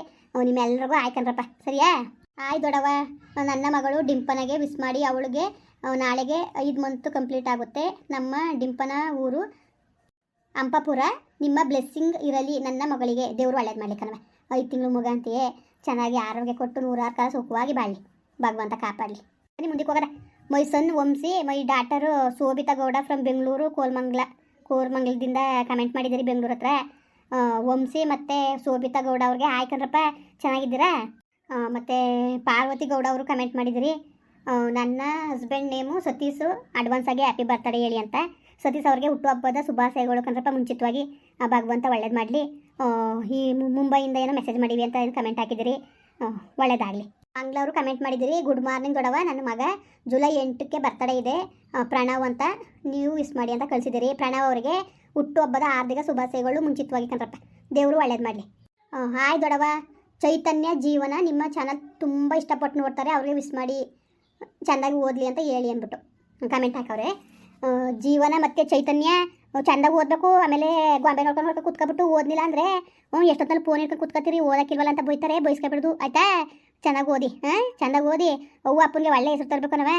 ನಿಮ್ಮೆಲ್ರಿಗೂ ಆಯ್ಕಂದ್ರಪ್ಪ ಸರಿಯಾ? ಆಯ್ ದೊಡವ ನನ್ನ ಮಗಳು ಡಿಂಪನಾಗೆ ವಿಸ್ ಮಾಡಿ ಅವಳಿಗೆ ನಾಳೆಗೆ ಐದು ಮಂತ್ ಕಂಪ್ಲೀಟ್ ಆಗುತ್ತೆ. ನಮ್ಮ ಡಿಂಪನ ಊರು ಅಂಪಪುರ. ನಿಮ್ಮ ಬ್ಲೆಸ್ಸಿಂಗ್ ಇರಲಿ ನನ್ನ ಮಗಳಿಗೆ. ದೇವರು ಒಳ್ಳೇದು ಮಾಡ್ಲಿಕ್ಕನವ ಐದು ತಿಂಗಳು ಮಗ ಅಂತೆಯೇ. ಚೆನ್ನಾಗಿ ಆರೋಗ್ಯ ಕೊಟ್ಟು ನೂರಾರು ಕಾಲ ಸುಖವಾಗಿ ಬಾಳಿ ಭಗವಂತ ಕಾಪಾಡಲಿ. ಬನ್ನಿ ಮುಂದಕ್ಕೆ ಹೋಗೋದ. My son Vamshi, my daughter Shobhita Gowda from Bengaluru, Koramangala. ಕೋರ್ಮಂಗ್ಲದಿಂದ comment ಮಾಡಿದ್ದೀರಿ ಬೆಂಗಳೂರು ಹತ್ರ. ವಂಶಿ ಮತ್ತು ಶೋಭಿತಾ ಗೌಡ ಅವ್ರಿಗೆ ಕಣ್ರಪ್ಪ ಚೆನ್ನಾಗಿದ್ದೀರಾ? ಮತ್ತು ಪಾರ್ವತಿ ಗೌಡ ಅವರು ಕಮೆಂಟ್ ಮಾಡಿದಿರಿ. ನನ್ನ ಹಸ್ಬೆಂಡ್ ನೇಮು ಸತೀಶು ಅಡ್ವಾನ್ಸ್ ಆಗಿ ಹ್ಯಾಪಿ ಬರ್ತಡೇ ಹೇಳಿ ಅಂತ. ಸತೀಶ್ ಅವ್ರಿಗೆ ಹುಟ್ಟುಹಬ್ಬದ ಶುಭಾಶಯಗಳು ಕಣ್ರಪ್ಪ, ಮುಂಚಿತವಾಗಿ ಭಗವಂತ ಒಳ್ಳೇದು ಮಾಡಲಿ. ಈ ಮುಂಬೈಯಿಂದ ಏನೋ ಮೆಸೇಜ್ ಮಾಡಿವಿ ಅಂತ ಏನು ಕಮೆಂಟ್ ಹಾಕಿದಿರಿ? ಒಳ್ಳೇದಾಗಲಿ. ಆಂಗ್ಲವರು ಕಮೆಂಟ್ ಮಾಡಿದಿರಿ ಗುಡ್ ಮಾರ್ನಿಂಗ್ ದೊಡವ ನನ್ನ ಮಗ ಜುಲೈ ಎಂಟಕ್ಕೆ ಬರ್ತಡೇ ಇದೆ. ಪ್ರಣವ್ ಅಂತ, ನೀವು ವಿಸ್ ಮಾಡಿ ಅಂತ ಕಳಿಸಿದಿರಿ ಪ್ರಣವ್ ಅವರಿಗೆ ಹುಟ್ಟುಹಬ್ಬದ ಆರ್ಥಿಕ ಶುಭಾಶಯಗಳು ಮುಂಚಿತವಾಗಿ ಕಣ್ರಪ್ಪ ದೇವರು ಒಳ್ಳೇದು ಮಾಡಲಿ. ಹಾಯ್ ದೊಡವ. ಚೈತನ್ಯ ಜೀವನ ನಿಮ್ಮ ಚಾನಲ್ ತುಂಬ ಇಷ್ಟಪಟ್ಟು ನೋಡ್ತಾರೆ. ಅವ್ರಿಗೆ ವಿಸ್ ಮಾಡಿ ಚೆಂದಾಗಿ ಓದಲಿ ಅಂತ ಹೇಳಿ ಅಂದ್ಬಿಟ್ಟು. ಕಮೆಂಟ್ ಹಾಕವ್ರೆ. ಜೀವನ ಮತ್ತು ಚೈತನ್ಯ ಚೆಂದಾಗಿ ಓದಬೇಕು. ಆಮೇಲೆ ಗೊಂಬೆ ನೋಡ್ಕೊಂಡು ನೋಡ್ಕೊಂಡು ಕುತ್ಕೊಬಿಟ್ಟು ಓದ್ಲಿಲ್ಲ ಅಂದರೆ ಹ್ಞೂ ಎಷ್ಟೊತ್ತಲ್ಲಿ ಫೋನ್ ಇಟ್ಕೊಂಡು ಕುತ್ಕೊತೀರಿ, ಓದಕ್ಕಿಲ್ವಲ್ಲ ಅಂತ ಬೈತಾರೆ ಬೈಸ್ಕೊಬಿಡ್ದು ಆಯ್ತಾ? ಚೆನ್ನಾಗಿ ಓದಿ, ಹಾಂ? ಚೆಂದಾಗಿ ಓದಿ. ಅವ್ವ ಅಪ್ಪನಿಗೆ ಒಳ್ಳೆ ಹೆಸರು ತರಬೇಕು ನಾವೇ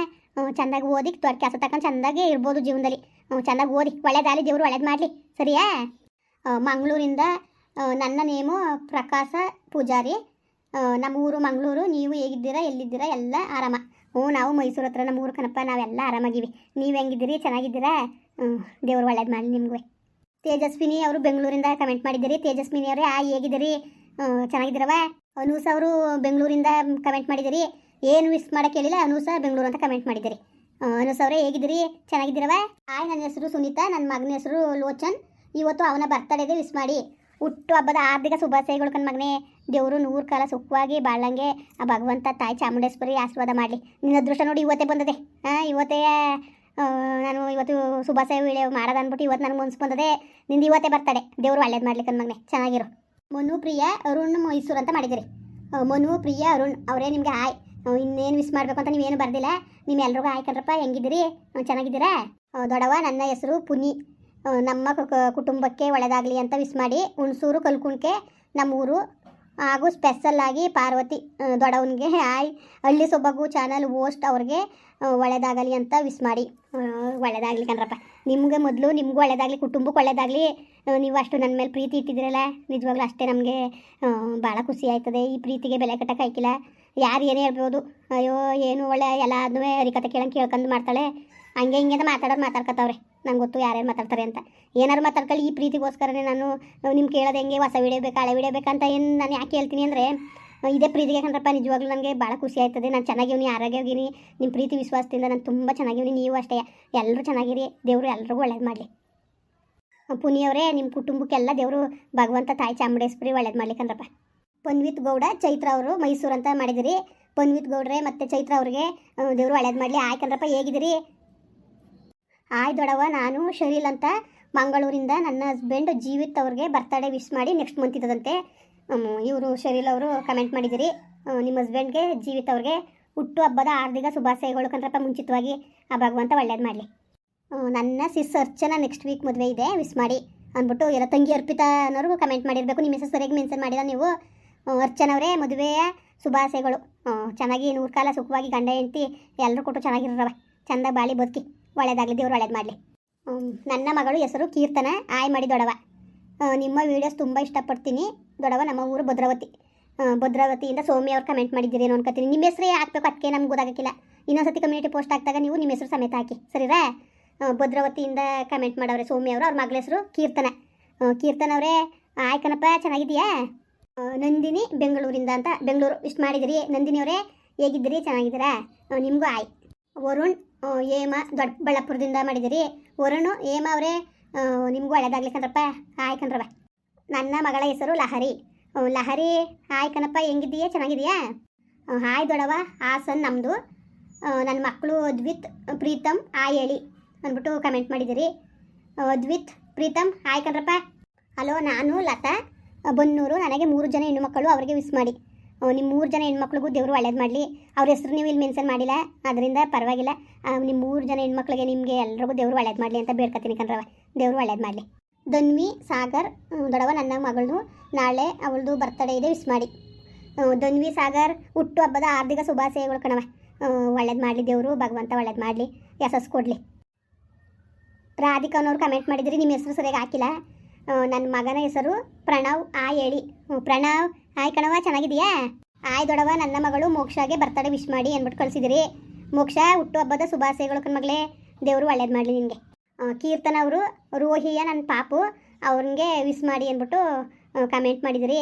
ಚೆಂದಾಗಿ ಓದಿ ತೊಡಕೆ ಕೆಲಸ ತಕ್ಕಂಡು ಚೆಂದಾಗಿ ಇರ್ಬೋದು ಜೀವನದಲ್ಲಿ. ಚೆಂದಾಗಿ ಓದಿ. ಒಳ್ಳೇದಾಗಲಿ ದೇವರು, ಒಳ್ಳೇದು ಮಾಡಲಿ. ಸರಿಯಾ? ಮಂಗಳೂರಿಂದ ನನ್ನ ನೇಮು ಪ್ರಕಾಶ ಪೂಜಾರಿ. ನಮ್ಮ ಊರು ಮಂಗಳೂರು, ನೀವು ಹೇಗಿದ್ದೀರಾ, ಎಲ್ಲಿದ್ದೀರಾ, ಎಲ್ಲ ಆರಾಮ. ಹ್ಞೂ, ನಾವು ಮೈಸೂರು ಹತ್ರ ನಮ್ಮ ಊರು ಕಣಪ್ಪ, ನಾವೆಲ್ಲ ಆರಾಮಾಗಿವಿ. ನೀವು ಹೆಂಗಿದ್ದೀರಿ, ಚೆನ್ನಾಗಿದ್ದೀರಾ? ಹ್ಞೂ ದೇವರು ಒಳ್ಳೇದು ಮಾಡಲಿ ನಿಮಗೂ. ತೇಜಸ್ವಿನಿ ಅವರು ಬೆಂಗಳೂರಿಂದ ಕಮೆಂಟ್ ಮಾಡಿದ್ದೀರಿ. ತೇಜಸ್ವಿನಿ ಅವರೇ, ಆ, ಹೇಗಿದ್ದೀರಿ? ಚೆನ್ನಾಗಿದ್ದೀರವ? ಅನೂಸ್ ಅವರು ಬೆಂಗಳೂರಿಂದ ಕಮೆಂಟ್ ಮಾಡಿದ್ದೀರಿ. ಏನು ಮಿಸ್ ಮಾಡೋಕ್ಕೆ ಹೇಳಿಲ್ಲ, ಅನೂಸ ಬೆಂಗಳೂರು ಅಂತ ಕಮೆಂಟ್ ಮಾಡಿದ್ದೀರಿ. ಅನೂಸ್ ಅವರೇ ಹೇಗಿದ್ದೀರಿ? ಚೆನ್ನಾಗಿದ್ದೀರವ? ಆಯ್ ನನ್ನ ಹೆಸರು ಸುನೀತಾ, ನನ್ನ ಮಗನ ಹೆಸರು ಲೋಚನ್. ಇವತ್ತು ಅವನ ಬರ್ತಡೇಗೆ ವಿಸ್ ಮಾಡಿ. ಹುಟ್ಟು ಹಬ್ಬದ ಆರ್ಥಿಕ ಶುಭಾಶಯಗಳು ಕಣ್ ಮಗನೇ. ದೇವರು ನೂರು ಕಾಲ ಸುಖವಾಗಿ ಬಾಳಂಗೆ ಆ ಭಗವಂತ ತಾಯಿ ಚಾಮುಂಡೇಶ್ವರಿ ಆಶೀರ್ವಾದ ಮಾಡಲಿ. ನಿನ್ನ ಅದೃಷ್ಟ ನೋಡಿ ಇವತ್ತೇ ಬಂದದೆ. ಹಾಂ ಇವತ್ತೇ ನಾನು ಇವತ್ತು ಶುಭಾಶಯ ವೀಳೆ ಮಾಡೋದು ಅಂದ್ಬಿಟ್ಟು ಇವತ್ತು ನನಗೆ ಮನ್ಸು ಬಂದದೆ. ನಿಂದು ಇವತ್ತೇ ಬರ್ತಾಳೆ ದೇವರು ಒಳ್ಳೇದು ಮಾಡಲಿ ಕಣ್ ಮಗನೇ. ಚೆನ್ನಾಗಿರು. ಮನು ಪ್ರಿಯ, ಅರುಣ್ ಮೈಸೂರು ಅಂತ ಮಾಡಿದಿರಿ ಮನು ಪ್ರಿಯ, ಅರುಣ್ ಅವರೇ ನಿಮಗೆ ಆಯ್ ಇನ್ನೇನು ಮಿಸ್ ಮಾಡಬೇಕು ಅಂತ ನೀವೇನು ಬರ್ದಿಲ್ಲ. ನಿಮ್ಮ ಎಲ್ರಿಗೂ ಆಯ್ ಕಣ್ರಪ್ಪ, ಹೆಂಗಿದ್ದೀರಿ? ಚೆನ್ನಾಗಿದ್ದೀರಾ? ದೊಡವ ನನ್ನ ಹೆಸರು ಪುನಿ. ನಮ್ಮ ಕುಟುಂಬಕ್ಕೆ ಒಳ್ಳೆಯದಾಗಲಿ ಅಂತ ವಿಸ್ ಮಾಡಿ ಹುಣಸೂರು ಕಲ್ಕುಣ್ಕೆ ನಮ್ಮೂರು. ಹಾಗೂ ಸ್ಪೆಷಲ್ ಆಗಿ ಪಾರ್ವತಿ ದೊಡವನಿಗೆ ಆಯ್ ಹಳ್ಳಿ ಸೊಬಗು ಚಾನಲ್ ಓಸ್ಟ್ ಅವ್ರಿಗೆ ಒಳ್ಳೇದಾಗಲಿ ಅಂತ ವಿಸ್ ಮಾಡಿ. ಒಳ್ಳೆಯದಾಗಲಿ ಕಣ್ರಪ್ಪ. ನಿಮಗೆ ಮೊದಲು ನಿಮಗೂ ಒಳ್ಳೆಯದಾಗಲಿ ಕುಟುಂಬಕ್ಕೆ ಒಳ್ಳೆಯದಾಗಲಿ ನೀವು ಅಷ್ಟು ನನ್ನ ಮೇಲೆ ಪ್ರೀತಿ ಇಟ್ಟಿದ್ದೀರಲ್ಲ, ನಿಜವಾಗ್ಲೂ ಅಷ್ಟೇ ನಮಗೆ ಭಾಳ ಖುಷಿ ಆಯ್ತದೆ. ಈ ಪ್ರೀತಿಗೆ ಬೆಲೆ ಕಟ್ಟಕ್ಕೆ ಆಯ್ಕಿಲ್ಲ. ಯಾರು ಏನೇ ಹೇಳ್ಬೋದು, ಅಯ್ಯೋ, ಏನು ಒಳ್ಳೆ ಎಲ್ಲ ಅದನ್ನೂ ಹರಿಕತೆ ಕೇಳಂಗೆ ಕೇಳ್ಕೊಂಡು ಮಾಡ್ತಾಳೆ. ಹಂಗೆ ಹಿಂಗೆ ಅಂತ ಮಾತಾಡೋರು ಮಾತಾಡ್ಕೊತಾವ್ರೆ ನಂಗೆ ಗೊತ್ತು ಯಾರ್ಯಾರು ಮಾತಾಡ್ತಾರೆ ಅಂತ. ಏನಾರು ಮಾತಾಡ್ಕೊಳ್ಳಿ, ಈ ಪ್ರೀತಿಗೋಸ್ಕರನೇ ನಾನು ನಿಮ್ಗೆ ಕೇಳೋದು ಹೆಂಗೆ, ಹೊಸ ವಿಡಿಯೋ ಬೇಕಾ, ಹಳೆ ವಿಡಿಯೋ ಬೇಕಂತ ಏನು ನಾನು ಯಾಕೆ ಹೇಳ್ತೀನಿ ಅಂದರೆ ಇದೇ ಪ್ರೀತಿಗೆ ಯಾಕಂದ್ರಪ್ಪ ನಿಜವಾಗ್ಲೂ ನನಗೆ ಭಾಳ ಖುಷಿ ಆಯ್ತದೆ. ನಾನು ಚೆನ್ನಾಗಿವ್ನಿ ಆರೋಗ್ಯವಾಗಿನಿ ನಿಮ್ಮ ಪ್ರೀತಿ ವಿಶ್ವಾಸದಿಂದ ನಾನು ತುಂಬ ಚೆನ್ನಾಗಿವ್ನಿ, ನೀವು ಅಷ್ಟೇ. ಎಲ್ಲರೂ ಚೆನ್ನಾಗಿರಿ, ದೇವರು ಎಲ್ಲರಿಗೂ ಒಳ್ಳೇದು ಮಾಡಲಿ. ಪುನಿಯವರೇ ನಿಮ್ಮ ಕುಟುಂಬಕ್ಕೆಲ್ಲ ದೇವರು ಭಗವಂತ ತಾಯಿ ಚಾಮುಂಡೇಶ್ವರಿ ಒಳ್ಳೇದು ಮಾಡ್ಲಿ ಕಣ್ರಪ್ಪ ಪನ್ವಿತ್ ಗೌಡ, ಚೈತ್ರ ಅವರು ಮೈಸೂರು ಅಂತ ಮಾಡಿದಿರಿ. ಪನ್ವಿತ್ ಗೌಡ್ರೆ ಮತ್ತು ಚೈತ್ರ ಅವ್ರಿಗೆ ದೇವರು ಒಳ್ಳೇದು ಮಾಡಲಿ. ಆಯ್ಕಂದ್ರಪ್ಪ ಹೇಗಿದ್ದೀರಿ? ಆಯ್ ದೊಡವ ನಾನು ಶರೀಲ್ ಅಂತ. ಮಂಗಳೂರಿಂದ ನನ್ನ ಹಸ್ಬೆಂಡ್ ಜೀವಿತ್ ಅವ್ರಿಗೆ ಬರ್ತಡೇ ವಿಶ್ ಮಾಡಿ ನೆಕ್ಸ್ಟ್ ಮಂತ್ ಇದ್ದದಂತೆ. ಇವರು ಶರೀಲ್ ಅವರು ಕಮೆಂಟ್ ಮಾಡಿದಿರಿ. ನಿಮ್ಮ ಹಸ್ಬೆಂಡ್ಗೆ ಜೀವಿತ್ ಅವ್ರಿಗೆ ಹುಟ್ಟು ಹಬ್ಬದ ಹಾರ್ದಿಕ ಶುಭಾಶಯಗಳು ಕಂದ್ರಪ್ಪ ಮುಂಚಿತವಾಗಿ ಆ ಭಗವಂತ ಒಳ್ಳೇದು ಮಾಡಲಿ. ನನ್ನ ಸಿಸ್ ಅರ್ಚನ ನೆಕ್ಸ್ಟ್ ವೀಕ್ ಮದುವೆ ಇದೆ ವಿಶ್ ಮಾಡಿ. ಅಂದ್ಬಿಟ್ಟು ಎಲ್ಲ ತಂಗಿ ಅರ್ಪಿತಾ ಅನ್ನೋರು ಕಮೆಂಟ್ ಮಾಡಿರಬೇಕು. ನಿಮ್ಮ ಹೆಸರು ಸರಿಯಾಗಿ ಮೆನ್ಷನ್ ಮಾಡಿದ ನೀವು? ಅರ್ಚನವರೇ ಮದುವೆಯ ಶುಭಾಶಯಗಳು. ಚೆನ್ನಾಗಿ ನೂರು ಕಾಲ ಸುಖವಾಗಿ ಗಂಡ ಹೆಂಡತಿ ಎಲ್ಲರೂ ಕೊಟ್ಟು ಚೆನ್ನಾಗಿರವ ಚಂದ ಬಾಳಿ ಬದುಕಿ. ಒಳ್ಳೇದಾಗಲಿ, ದೇವ್ರು ಒಳ್ಳೇದು ಮಾಡಲಿ. ನನ್ನ ಮಗಳು ಹೆಸರು ಕೀರ್ತನ, ಆಯ್ ಮಾಡಿ ದೊಡವ. ನಿಮ್ಮ ವೀಡಿಯೋಸ್ ತುಂಬ ಇಷ್ಟಪಡ್ತೀನಿ. ದೊಡವ ನಮ್ಮ ಊರು ಭದ್ರಾವತಿ. ಭದ್ರಾವತಿಯಿಂದ ಸೌಮ್ಯ ಅವ್ರು ಕಮೆಂಟ್ ಮಾಡಿದ್ದೀರಿ ಏನೋ ಅನ್ಕೋತೀನಿ. ನಿಮ್ಮ ಹೆಸರೇ ಹಾಕ್ಬೇಕು ಅದಕ್ಕೆ ನಮ್ಗೆ ಗೊತ್ತಾಗಕ್ಕಿಲ್ಲ. ಇನ್ನೊಂದ್ಸತಿ ಕಮ್ಯುನಿಟಿ ಪೋಸ್ಟ್ ಹಾಕಿದಾಗ ನೀವು ನಿಮ್ಮ ಹೆಸರು ಸಮೇತ ಹಾಕಿ. ಸರಿರಾ ಭದ್ರಾವತಿಯಿಂದ ಕಮೆಂಟ್ ಮಾಡವ್ರೆ ಸೌಮ್ಯ ಅವರು. ಅವ್ರ ಮಗಳ ಹೆಸರು ಕೀರ್ತನ. ಕೀರ್ತನವರೇ ಕೀರ್ತನ ಅವರೇ. ಆಯ್ಕನಪ್ಪ ಚೆನ್ನಾಗಿದೆಯಾ ನಂದಿನಿ ಬೆಂಗಳೂರಿಂದ ಅಂತ ಬೆಂಗಳೂರು ಇಷ್ಟು ಮಾಡಿದಿರಿ. ನಂದಿನಿ ಅವರೇ ಹೇಗಿದ್ದೀರಿ? ಚೆನ್ನಾಗಿದ್ದೀರಾ? ನಿಮಗೂ ಆಯ್, ವರುಣ್ ಹೇಮ ದೊಡ್ಡಬಳ್ಳಾಪುರದಿಂದ ಮಾಡಿದಿರಿ ವರುಣ್, ಹೇಮ ಅವರೇ ನಿಮಗೂ ಒಳ್ಳೆಯದಾಗಲಿ ಕಣ್ರಪ್ಪ. ಹಾಯ್ ಕಣ್ರವ. ನನ್ನ ಮಗಳ ಹೆಸರು ಲಹರಿ. ಲಹರಿ, ಹಾಯ್ ಕಣಪ್ಪ, ಹೆಂಗಿದ್ದೀಯಾ? ಚೆನ್ನಾಗಿದೆಯಾ ಹಾಯ್ ದೊಡವ, ಹಾಸನ್ ನಮ್ಮದು ನನ್ನ ಮಕ್ಕಳು ಅದ್ವಿತ್ ಪ್ರೀತಮ್, ಹಾಯ್ ಹೇಳಿ ಅಂದ್ಬಿಟ್ಟು ಕಮೆಂಟ್ ಮಾಡಿದ್ದೀರಿ. ಅದ್ವಿತ್ ಪ್ರೀತಮ್, ಹಾಯ್ ಕಣ್ರಪ್ಪ. ಹಲೋ, ನಾನು ಲತಾ. ಬನ್ನೂರು, ನನಗೆ ಮೂರು ಜನ ಹೆಣ್ಣುಮಕ್ಕಳು, ಅವರಿಗೆ ವಿಸ್ ಮಾಡಿ. ನಿಮ್ಮ ಮೂರು ಜನ ಹೆಣ್ಮಕ್ಳಿಗೂ ದೇವರು ಒಳ್ಳೇದು ಮಾಡಲಿ. ಅವ್ರ ಹೆಸರು ನೀವು ಇಲ್ಲಿ ಮೆನ್ಷನ್ ಮಾಡಿಲ್ಲ ಅದರಿಂದ ಪರವಾಗಿಲ್ಲ. ನಿಮ್ಮ ಮೂರು ಜನ ಹೆಣ್ಮಕ್ಳಿಗೆ ನಿಮಗೆ ಎಲ್ರಿಗೂ ದೇವರು ಒಳ್ಳೇದು ಮಾಡಲಿ ಅಂತ ಬೇಡ್ಕೊತೀನಿ ಕಣ್ರವ ದೇವರು ಒಳ್ಳೇದು ಮಾಡಲಿ. ದನ್ವಿ ಸಾಗರ್ ದೊಡವ ನನ್ನ ಮಗಳು ನಾಳೆ ಅವಳದು ಬರ್ತಡೇ ಇದೆ ವಿಸ್ ಮಾಡಿ. ದನ್ವಿ ಸಾಗರ್, ಹುಟ್ಟು ಹಬ್ಬದ ಆರ್ಥಿಕ ಶುಭಾಶಯಗಳು ಕಣವ ಒಳ್ಳೇದು ಮಾಡಲಿ ದೇವರು, ಭಗವಂತ ಒಳ್ಳೇದು ಮಾಡಲಿ. ಯಶಸ್ಸು ಕೊಡಲಿ. ರಾಧಿಕಾನವ್ರು ಕಮೆಂಟ್ ಮಾಡಿದ್ರಿ ನಿಮ್ಮ ಹೆಸರು ಸರಿಯಾಗಿ ಹಾಕಿಲ್ಲ. ನನ್ನ ಮಗನ ಹೆಸರು ಪ್ರಣವ್ ಆ ಹೇಳಿ. ಪ್ರಣವ್ ಆಯ್ ಕಣವ ಚೆನ್ನಾಗಿದೆಯಾ ಆಯ್ ದೊಡವ ನನ್ನ ಮಗಳು ಮೋಕ್ಷಾಗೆ ಬರ್ತಡೆ ವಿಶ್ ಮಾಡಿ ಅಂದ್ಬಿಟ್ಟು ಕಳಿಸಿದಿರಿ ಮೋಕ್ಷ ಹುಟ್ಟುಹಬ್ಬದ ಶುಭಾಶಯಗಳು ಕಣ್ಮಗಳೇ. ದೇವರು ಒಳ್ಳೇದು ಮಾಡಲಿ ನಿನಗೆ. ಕೀರ್ತನ ಅವರು, ರೋಹಿಯ ನನ್ನ ಪಾಪು ಅವ್ರಿಗೆ ವಿಶ್ ಮಾಡಿ ಅಂದ್ಬಿಟ್ಟು ಕಮೆಂಟ್ ಮಾಡಿದಿರಿ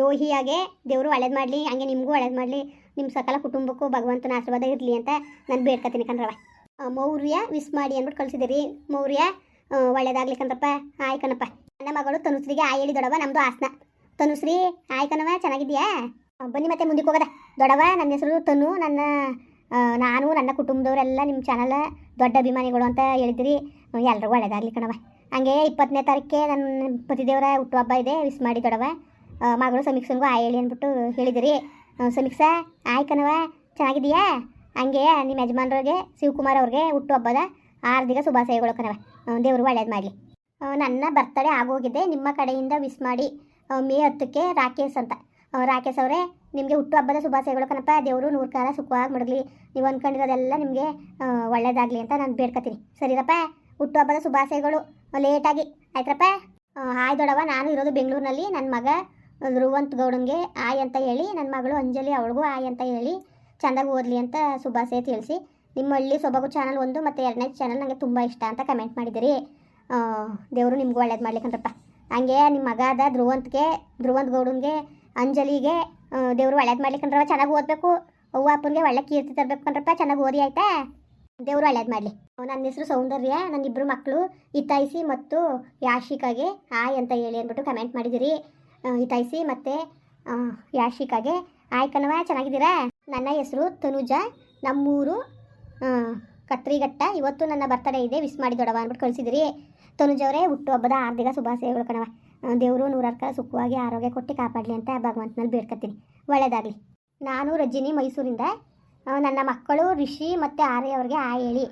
ಲೋಹಿಯಾಗೆ ದೇವರು ಒಳ್ಳೇದು ಮಾಡಲಿ, ಹಂಗೆ ನಿಮಗೂ ಒಳ್ಳೇದು ಮಾಡಲಿ. ನಿಮ್ಮ ಸಕಲ ಕುಟುಂಬಕ್ಕೂ ಭಗವಂತನ ಆಶೀರ್ವಾದ ಇರಲಿ ಅಂತ ನಾನು ಬೇಡ್ಕೊತೀನಿ ಕಣ್ರವ ಮೌರ್ಯ ವಿಶ್ ಮಾಡಿ ಅಂದ್ಬಿಟ್ಟು ಕಳಿಸಿದಿರಿ ಮೌರ್ಯ ಒಳ್ಳೇದಾಗ್ಲಿ ಕಣಪ್ಪ ಆಯ್ ಕಣಪ್ಪ. ನನ್ನ ಮಗಳು ತನುಶ್ರೀಗೆ ಆಯ್ ಹೇಳಿ ದೊಡವ ನಮ್ಮದು ಆಸ್ನ ತನುಶ್ರೀ, ಆಯ್ ಕಣವ ಚೆನ್ನಾಗಿದ್ಯಾ ಬನ್ನಿ ಮತ್ತೆ ಮುಂದಕ್ಕೆ ಹೋಗೋದ. ದೊಡವ ನನ್ನ ಹೆಸರು ತನು, ನನ್ನ ನಾನು, ನನ್ನ ಕುಟುಂಬದವರೆಲ್ಲ ನಿಮ್ಮ ಚಾನಲ್ ದೊಡ್ಡ ಅಭಿಮಾನಿಗಳು ಅಂತ ಹೇಳಿದಿರಿ ಎಲ್ರಿಗೂ ಒಳ್ಳೇದಾಗಲಿ ಕಣವ ಹಂಗೆ ಇಪ್ಪತ್ತನೇ ತಾರೀಕೆ ನನ್ನ ಪತಿದೇವರ ಹುಟ್ಟುಹಬ್ಬ ಇದೆ, ವಿಶ್ ಮಾಡಿ ದೊಡವ ಮಗಳು ಸಮೀಕ್ಷೆಗೂ ಆಯ್ ಹೇಳಿ ಅಂದ್ಬಿಟ್ಟು ಹೇಳಿದಿರಿ. ಸಮೀಕ್ಷೆ ಸಮೀಕ್ಷಾ, ಆಯ್ ಕಣವ ಚೆನ್ನಾಗಿದೆಯಾ ಹಂಗೆ ನಿಮ್ಮ ಯಜಮಾನ್ರಿಗೆ, ಶಿವಕುಮಾರ್ ಅವ್ರಿಗೆ ಹುಟ್ಟುಹಬ್ಬದ ಹಾರ್ದಿಕ ಶುಭಾಶಯಗಳು ಕಣವ ದೇವರು ಒಳ್ಳೇದು ಮಾಡಲಿ. ನನ್ನ ಬರ್ತಡೇ ಆಗೋಗಿದೆ, ನಿಮ್ಮ ಕಡೆಯಿಂದ ವಿಶ್ ಮಾಡಿ ಮೇ ಹತ್ತಕ್ಕೆ ರಾಕೇಶ್ ಅಂತ. ರಾಕೇಶ್ ಅವರೇ, ನಿಮಗೆ ಹುಟ್ಟುಹಬ್ಬದ ಶುಭಾಶಯಗಳು ಕಣಪ್ಪ ದೇವರು ನೂರು ಕಾಲ ಸುಖವಾಗಿ ಮಡಗಲಿ. ನೀವು ಅಂದ್ಕೊಂಡಿರೋದೆಲ್ಲ ನಿಮಗೆ ಒಳ್ಳೇದಾಗಲಿ ಅಂತ ನಾನು ಬೇಡ್ಕೊತೀನಿ. ಸರಿರಪ್ಪ ಹುಟ್ಟುಹಬ್ಬದ ಶುಭಾಶಯಗಳು ಲೇಟಾಗಿ ಆಯ್ತರಪ್ಪ? ಹಾಯ್ ದೊಡವ ನಾನು ಇರೋದು ಬೆಂಗಳೂರಿನಲ್ಲಿ. ನನ್ನ ಮಗ ಧ್ರುವಂತ್ ಗೌಡಂಗೆ ಆಯ್ ಅಂತ ಹೇಳಿ ನನ್ನ ಮಗಳು ಅಂಜಲಿ ಅವಳಿಗೂ ಆಯ್ ಅಂತ ಹೇಳಿ, ಚೆಂದಾಗಿ ಓದಲಿ ಅಂತ ಶುಭಾಶಯ ತಿಳಿಸಿ. ನಿಮ್ಮ ಹಳ್ಳಿ ಸೊಬಗು ಚಾನಲ್ ಒಂದು ಮತ್ತು ಎರಡನೇ ಚಾನಲ್ ನನಗೆ ತುಂಬ ಇಷ್ಟ ಅಂತ ಕಮೆಂಟ್ ಮಾಡಿದಿರಿ. ದೇವರು ನಿಮಗೂ ಒಳ್ಳೇದು ಮಾಡ್ಲಿಕ್ಕಂದ್ರಪ್ಪ ಹಂಗೆ ನಿಮ್ಮ ಮಗ ಅದ ಧ್ರುವಂತ್ಗೆ, ಧ್ರುವಂತ್ ಗೌಡನ್ಗೆ, ಅಂಜಲಿಗೆ ದೇವರು ಒಳ್ಳೇದು ಮಾಡ್ಲಿಕ್ಕಂದ್ರವ ಚೆನ್ನಾಗಿ ಓದಬೇಕು. ಅವ್ವ ಅಪ್ಪನಿಗೆ ಒಳ್ಳೆ ಕೀರ್ತಿ ತರಬೇಕು ಕಣ್ರಪ್ಪ, ಚೆನ್ನಾಗಿ ಓದಿ ಆಯ್ತಾ? ದೇವರು ಒಳ್ಳೇದು ಮಾಡಲಿ. ನನ್ನ ಹೆಸರು ಸೌಂದರ್ಯ ನನ್ನ ಇಬ್ಬರು ಮಕ್ಕಳು ಇತಾಯಿಸಿ ಮತ್ತು ಯಾಶಿಕಾಗೆ ಹಾಯ್ ಅಂತ ಹೇಳಿ ಅಂದ್ಬಿಟ್ಟು ಕಮೆಂಟ್ ಮಾಡಿದಿರಿ. ಹಿತಾಯಿಸಿ ಮತ್ತು ಯಾಶಿಕಾಗೆ ಆಯ್ ಕಣವ ಚೆನ್ನಾಗಿದ್ದೀರಾ? ನನ್ನ ಹೆಸರು ತನುಜ, ನಮ್ಮೂರು ಆ, ಕತ್ರಿಘಟ್ಟ ಇವತ್ತು ನನ್ನ ಬರ್ತಡೇ ಇದೆ ವಿಶ್ ಮಾಡಿ ದೊಡವ ಅಂದ್ಬಿಟ್ಟು ಕಳಿಸಿದಿರಿ. ತನುಜವರೇ ಹುಟ್ಟುಹಬ್ಬದ ಆರ್ಥಿಕ ಶುಭಾಶಯಗಳು ಕಣವ ದೇವರು ನೂರಾರ್ಕ ಸುಖವಾಗಿ ಆರೋಗ್ಯ ಕೊಟ್ಟು ಕಾಪಾಡಲಿ ಅಂತ ಭಗವಂತನಲ್ಲಿ ಬೇಡ್ಕೊತೀನಿ ಒಳ್ಳೇದಾಗಲಿ. ನಾನು ರಜಿನಿ ಮೈಸೂರಿಂದ. ನನ್ನ ಮಕ್ಕಳು ರಿಷಿ ಮತ್ತು ಆರ್ಯ ಅವ್ರಿಗೆ ಆಯ್ ಹೇಳಿ.